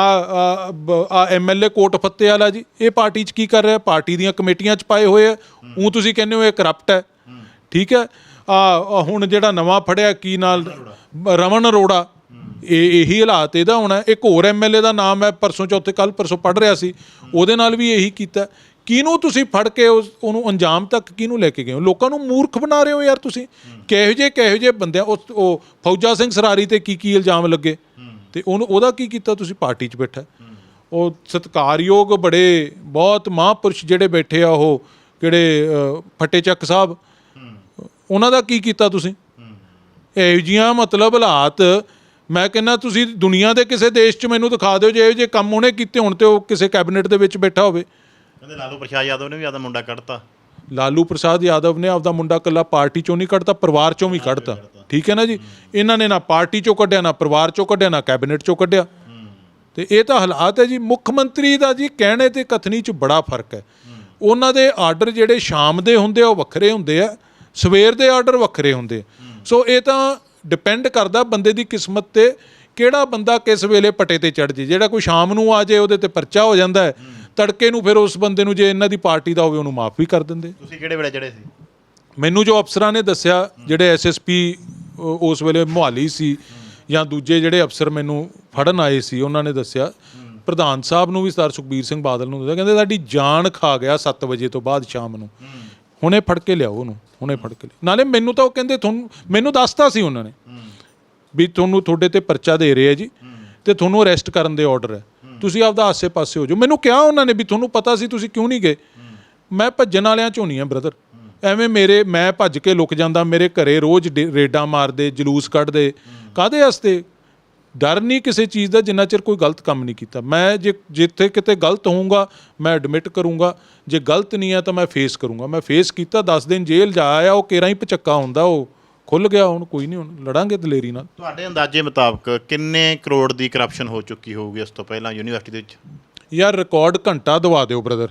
ਆ ਐਮਐਲਏ ਕੋਟ ਫੱਤੇ ਵਾਲਾ ਜੀ, ਇਹ ਪਾਰਟੀ 'ਚ ਕੀ ਕਰ ਰਿਹਾ? ਪਾਰਟੀ ਦੀਆਂ ਕਮੇਟੀਆਂ 'ਚ ਪਾਏ ਹੋਏ ਆ। ਉਹ ਤੁਸੀਂ ਕਹਿੰਦੇ ਹੋ ਇਹ ਕਰਪਟ ਹੈ। ਠੀਕ ਹੈ? ਆ ਹੁਣ ਜਿਹੜਾ ਨਵਾਂ ਫੜਿਆ, ਕੀ ਨਾਲ? ਰਮਨ ਅਰੋੜਾ। ਇਹ ਇਹੀ ਹਾਲਾਤ, ਇਹਦਾ ਹੋਣਾ ਇੱਕ ਹੋਰ ਐਮਐਲਏ ਦਾ ਨਾਮ ਹੈ, ਪਰਸੋਂ ਚੌਥੇ ਕੱਲ ਪਰਸੋਂ ਪੜ ਰਿਹਾ ਸੀ। ਉਹਦੇ ਨਾਲ ਵੀ ਇਹੀ ਕੀਤਾ। ਕਿਹਨੂੰ ਤੁਸੀਂ ਫੜ ਕੇ ਉਸ, ਉਹਨੂੰ ਅੰਜਾਮ ਤੱਕ ਕਿਹਨੂੰ ਲੈ ਕੇ ਗਏ ਹੋ? ਲੋਕਾਂ ਨੂੰ ਮੂਰਖ ਬਣਾ ਰਹੇ ਹੋ ਯਾਰ ਤੁਸੀਂ। ਕਿਹੋ ਜਿਹੇ ਕਿਹੋ ਜਿਹੇ ਬੰਦਿਆਂ ਉਸ, ਉਹ ਫੌਜਾ ਸਿੰਘ ਸਰਾਰੀ ਤੇ ਕੀ ਕੀ ਇਲਜ਼ਾਮ ਲੱਗੇ? ਤੇ ਉਹਨੂੰ, ਉਹਦਾ ਕੀ ਕੀਤਾ ਤੁਸੀਂ? ਪਾਰਟੀ 'ਚ ਬੈਠਾ। ਉਹ ਸਤਿਕਾਰਯੋਗ ਬੜੇ, ਬਹੁਤ ਮਹਾਂਪੁਰਸ਼ ਜਿਹੜੇ ਬੈਠੇ ਆ ਉਹ, ਕਿਹੜੇ ਫੱਟੇ ਚੱਕ ਸਾਹਿਬ, ਉਹਨਾਂ ਦਾ ਕੀ ਕੀਤਾ ਤੁਸੀਂ? ਇਹੋ ਜਿਹੀਆਂ ਮਤਲਬ ਹਾਲਾਤ ਮੈਂ ਕਹਿੰਦਾ ਤੁਸੀਂ ਦੁਨੀਆ ਦੇ ਕਿਸੇ ਦੇਸ਼ 'ਚ ਮੈਨੂੰ ਦਿਖਾ ਦਿਓ ਜੇ ਇਹੋ ਜਿਹੇ ਕੰਮ ਉਹਨੇ ਕੀਤੇ ਹੁਣ ਤੇ ਉਹ ਕਿਸੇ ਕੈਬਨਿਟ ਦੇ ਵਿੱਚ ਬੈਠਾ ਹੋਵੇ। ਕਹਿੰਦੇ ਲਾਲੂ ਪ੍ਰਸ਼ਾਦ ਯਾਦਵ ਨੇ ਵੀ ਆਦਾ ਮੁੰਡਾ ਕੱਢਤਾ। ਲਾਲੂ ਪ੍ਰਸਾਦ ਯਾਦਵ ਨੇ ਆਪਦਾ ਮੁੰਡਾ ਕੱਲਾ ਪਾਰਟੀ ਚੋਂ ਨਹੀਂ ਕੱਢਤਾ ਪਰਿਵਾਰ ਚੋਂ ਵੀ ਕੱਢਤਾ। ਠੀਕ ਹੈ ਨਾ ਜੀ? ਇਹਨਾਂ ਨੇ ਨਾ ਪਾਰਟੀ ਚੋਂ ਕੱਢਿਆ ਨਾ ਪਰਿਵਾਰ ਚੋਂ ਕੱਢਿਆ ਨਾ ਕੈਬਨਿਟ ਚੋਂ ਕੱਢਿਆ। ਤੇ ਇਹ ਤਾਂ ਹਾਲਾਤ ਹੈ ਜੀ ਮੁੱਖ ਮੰਤਰੀ ਦਾ ਜੀ ਕਹਿਣੇ ਤੇ ਕਥਨੀ 'ਚ ਬੜਾ ਫ਼ਰਕ ਹੈ। ਉਹਨਾਂ ਦੇ ਆਰਡਰ ਜਿਹੜੇ ਸ਼ਾਮ ਦੇ ਹੁੰਦੇ ਆ ਉਹ ਵੱਖਰੇ ਹੁੰਦੇ ਆ ਸਵੇਰ ਦੇ ਆਰਡਰ ਵੱਖਰੇ ਹੁੰਦੇ। ਸੋ ਇਹ ਤਾਂ ਡਿਪੈਂਡ ਕਰਦਾ ਬੰਦੇ ਦੀ ਕਿਸਮਤ ਤੇ ਕਿਹੜਾ ਬੰਦਾ ਕਿਸ ਵੇਲੇ ਪਟੇ ਤੇ ਚੜ ਜੇ। ਜਿਹੜਾ ਕੋਈ ਸ਼ਾਮ ਨੂੰ ਆ ਜੇ ਉਹਦੇ ਤੇ ਪਰਚਾ ਹੋ ਜਾਂਦਾ ਹੈ ਤੜਕੇ ਨੂੰ ਫਿਰ ਉਸ ਬੰਦੇ ਨੂੰ ਜੇ ਇਹਨਾਂ ਦੀ ਪਾਰਟੀ ਦਾ ਹੋਵੇ ਉਹਨੂੰ ਮਾਫ ਵੀ ਕਰ ਦਿੰਦੇ। ਤੁਸੀਂ ਕਿਹੜੇ ਵੇਲੇ ਚੜੇ ਸੀ? ਮੈਨੂੰ ਜੋ ਅਫਸਰਾਂ ਨੇ ਦੱਸਿਆ ਜਿਹੜੇ ਐਸਐਸਪੀ ਉਸ ਵੇਲੇ ਮੁਹਾਲੀ ਸੀ ਜਾਂ ਦੂਜੇ ਜਿਹੜੇ ਅਫਸਰ ਮੈਨੂੰ ਫੜਨ ਆਏ ਸੀ ਉਹਨਾਂ ਨੇ ਦੱਸਿਆ। ਪ੍ਰਧਾਨ ਸਾਹਿਬ ਨੂੰ ਵੀ ਸਰ ਸੁਖਬੀਰ ਸਿੰਘ ਬਾਦਲ ਨੂੰ ਦੱਸਿਆ। ਕਹਿੰਦੇ ਸਾਡੀ ਜਾਨ ਖਾ ਗਿਆ 7 ਵਜੇ ਤੋਂ ਬਾਅਦ ਸ਼ਾਮ ਨੂੰ। ਹੁਣੇ ਫੜ ਕੇ ਲਿਆਓ ਉਹਨੂੰ, ਹੁਣੇ ਫੜ ਕੇ ਲਿਆਓ। ਨਾਲੇ ਮੈਨੂੰ ਤਾਂ ਉਹ ਕਹਿੰਦੇ ਤੁਹਾਨੂੰ, ਮੈਨੂੰ ਦੱਸਤਾ ਸੀ ਉਹਨਾਂ ਨੇ ਵੀ ਤੁਹਾਨੂੰ ਤੁਹਾਡੇ ਤੇ ਪਰਚਾ ਦੇ ਰਹੇ ਆ ਜੀ ਤੇ ਤੁਹਾਨੂੰ ਅਰੈਸਟ ਕਰਨ ਦੇ ਆਰਡਰ ਹੈ ਤੁਸੀਂ ਆਪਦਾ ਆਸੇ-ਪਾਸੇ ਹੋ ਜਾਓ। ਮੈਨੂੰ ਕਿਹਾ ਉਹਨਾਂ ਨੇ ਵੀ ਤੁਹਾਨੂੰ ਪਤਾ ਸੀ, ਤੁਸੀਂ ਕਿਉਂ ਨਹੀਂ ਗਏ? ਮੈਂ ਭੱਜਣ ਵਾਲਿਆਂ ਚੋਂ ਨਹੀਂ ਆ ਬ੍ਰਦਰ ਐਵੇਂ ਮੇਰੇ, ਮੈਂ ਭੱਜ ਕੇ ਲੁਕ ਜਾਂਦਾ, ਮੇਰੇ ਘਰੇ ਰੋਜ਼ ਡੇ- ਰੇਡਾਂ ਮਾਰਦੇ, ਜਲੂਸ ਕੱਢਦੇ। ਕਾਦੇ ਵਾਸਤੇ? ਡਰ ਨਹੀਂ ਕਿਸੇ ਚੀਜ਼ ਦਾ ਜਿੰਨਾ ਚਿਰ ਕੋਈ ਗਲਤ ਕੰਮ ਨਹੀਂ ਕੀਤਾ। ਮੈਂ ਜੇ ਜਿੱਥੇ ਕਿਤੇ ਗਲਤ ਹੋਊਗਾ ਮੈਂ ਐਡਮਿਟ ਕਰੂੰਗਾ। ਜੇ ਗਲਤ ਨਹੀਂ ਆ ਤਾਂ ਮੈਂ ਫੇਸ ਕਰੂੰਗਾ। ਮੈਂ ਫੇਸ ਕੀਤਾ 10 ਦਿਨ ਜੇਲ੍ਹ ਜਾ ਆਇਆ ਉਹ ਕੇਰਾਂ ਹੀ ਪਚੱਕਾ ਹੁੰਦਾ ਉਹ ਖੁੱਲ ਗਿਆ ਹੁਣ ਕੋਈ ਨਹੀਂ ਹੁਣ ਲੜਾਂਗੇ ਦਲੇਰੀ ਨਾਲ। ਤੁਹਾਡੇ ਅੰਦਾਜ਼ੇ ਮੁਤਾਬਕ ਕਿੰਨੇ ਕਰੋੜ ਦੀ ਕਰਪਸ਼ਨ ਹੋ ਚੁੱਕੀ ਹੋਊਗੀ ਇਸ ਤੋਂ ਪਹਿਲਾਂ ਯੂਨੀਵਰਸਿਟੀ ਦੇ ਵਿੱਚ? ਯਾਰ ਰਿਕਾਰਡ ਘੰਟਾ ਦਵਾ ਦਿਓ ਬ੍ਰਦਰ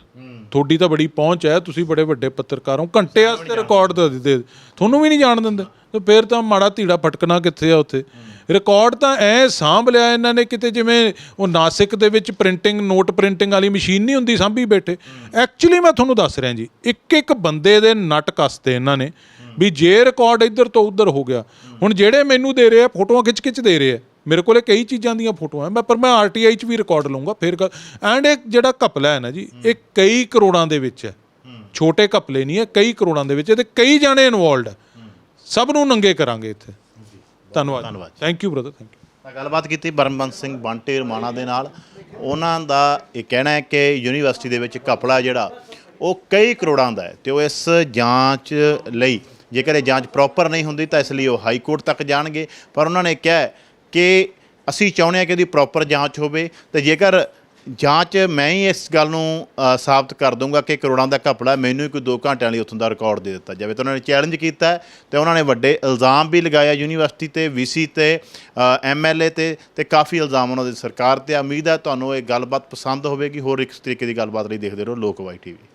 ਤੁਹਾਡੀ ਤਾਂ ਬੜੀ ਪਹੁੰਚ ਹੈ ਤੁਸੀਂ ਬੜੇ ਵੱਡੇ ਪੱਤਰਕਾਰ। ਹੋ ਘੰਟੇ ਵਾਸਤੇ ਰਿਕਾਰਡ ਦੇ ਤੁਹਾਨੂੰ ਵੀ ਨਹੀਂ ਜਾਣ ਦਿੰਦੇ। ਤੇ ਫਿਰ ਤਾਂ ਮਾੜਾ ਧੀੜਾ ਫਟਕਣਾ ਕਿੱਥੇ ਆ ਉੱਥੇ? ਰਿਕਾਰਡ ਤਾਂ ਐ ਸਾਂਭ ਲਿਆ ਇਹਨਾਂ ਨੇ ਕਿਤੇ ਜਿਵੇਂ ਉਹ ਨਾਸਿਕ ਦੇ ਵਿੱਚ ਪ੍ਰਿੰਟਿੰਗ ਨੋਟ ਪ੍ਰਿੰਟਿੰਗ ਵਾਲੀ ਮਸ਼ੀਨ ਨਹੀਂ ਹੁੰਦੀ, ਸਾਂਭੀ ਬੈਠੇ। ਐਕਚੁਅਲੀ ਮੈਂ ਤੁਹਾਨੂੰ ਦੱਸ ਰਿਹਾ ਜੀ ਇੱਕ ਇੱਕ ਬੰਦੇ ਦੇ ਨਟ ਕੱਸਤੇ ਇਹਨਾਂ ਨੇ ਵੀ ਜੇ ਰਿਕਾਰਡ ਇੱਧਰ ਤੋਂ ਉੱਧਰ ਹੋ ਗਿਆ। ਹੁਣ ਜਿਹੜੇ ਮੈਨੂੰ ਦੇ ਰਹੇ ਆ, ਫੋਟੋਆਂ ਖਿੱਚ ਖਿੱਚ ਦੇ ਰਹੇ ਆ। ਮੇਰੇ ਕੋਲੇ ਕਈ ਚੀਜ਼ਾਂ ਦੀਆਂ ਫੋਟੋਆਂ ਮੈਂ ਪਰ ਮੈਂ ਆਰਟੀਆਈ ਚ ਵੀ ਰਿਕਾਰਡ ਲਵਾਂਗਾ ਫਿਰ ਐਂਡ ਇਹ ਜਿਹੜਾ ਘਪਲਾ ਹੈ ਨਾ ਜੀ, ਇਹ ਕਈ ਕਰੋੜਾਂ ਦੇ ਵਿੱਚ ਹੈ। ਛੋਟੇ ਘਪਲੇ ਨਹੀਂ ਹੈ, ਕਈ ਕਰੋੜਾਂ ਦੇ ਵਿੱਚ ਹੈ ਤੇ ਕਈ ਜਾਣੇ ਇਨਵੋਲਡ ਹੈ। ਸਭ ਨੂੰ ਨੰਗੇ ਕਰਾਂਗੇ ਇੱਥੇ। ਧੰਨਵਾਦ। ਧੰਨਵਾਦ। Thank you brother thank you ਤਾਂ ਗੱਲਬਾਤ ਕੀਤੀ ਬਰਮਬੰਸ ਸਿੰਘ ਬੰਟੇ ਰਮਾਣਾ ਦੇ ਨਾਲ। ਉਹਨਾਂ ਦਾ ਇਹ ਕਹਿਣਾ ਹੈ ਕਿ ਯੂਨੀਵਰਸਿਟੀ ਦੇ ਵਿੱਚ ਘਪਲਾ ਜਿਹੜਾ ਉਹ ਕਈ ਕਰੋੜਾਂ ਦਾ ਹੈ ਤੇ ਉਹ ਇਸ ਜਾਂਚ ਲਈ ਜੇਕਰ ਇਹ ਜਾਂਚ ਪ੍ਰੋਪਰ ਨਹੀਂ ਹੁੰਦੀ ਤਾਂ ਇਸ ਲਈ ਉਹ ਹਾਈ ਕੋਰਟ ਤੱਕ ਜਾਣਗੇ। ਪਰ ਉਹਨਾਂ ਨੇ ਕਿਹਾ ਕਿ ਅਸੀਂ ਚਾਹੁੰਦੇ ਹਾਂ ਕਿ ਇਹਦੀ ਪ੍ਰੋਪਰ ਜਾਂਚ ਹੋਵੇ ਤੇ ਜੇਕਰ ਜਾਂਚ ਮੈਂ ਹੀ ਇਸ ਗੱਲ ਨੂੰ ਅ, ਸਾਬਤ ਕਰ ਦੂੰਗਾ ਕਿ ਕਰੋੜਾਂ ਦਾ ਘਪਲਾ ਮੈਨੂੰ ਹੀ ਕੋਈ 2 ਘੰਟਿਆਂ ਲਈ ਉੱਥੋਂ ਦਾ ਰਿਕਾਰਡ ਦੇ ਦਿੱਤਾ ਜਾਵੇ। ਤਾਂ ਉਹਨਾਂ ਨੇ ਚੈਲੰਜ ਕੀਤਾ ਹੈ ਤੇ ਉਹਨਾਂ ਨੇ ਵੱਡੇ ਇਲਜ਼ਾਮ ਵੀ ਲਗਾਇਆ ਯੂਨੀਵਰਸਿਟੀ ਤੇ ਵੀਸੀ ਤੇ ਐਮਐਲਏ ਤੇ ਤੇ ਕਾਫੀ ਇਲਜ਼ਾਮ ਉਹਨਾਂ ਦੀ ਸਰਕਾਰ ਤੇ ਉਮੀਦ ਹੈ ਤੁਹਾਨੂੰ ਇਹ ਗੱਲਬਾਤ ਪਸੰਦ ਹੋਵੇਗੀ। ਹੋਰ ਇੱਕ ਤਰੀਕੇ ਦੀ ਗੱਲਬਾਤ ਲਈ ਦੇਖਦੇ ਰਹੋ ਲੋਕਵਾਈ ਟੀਵੀ।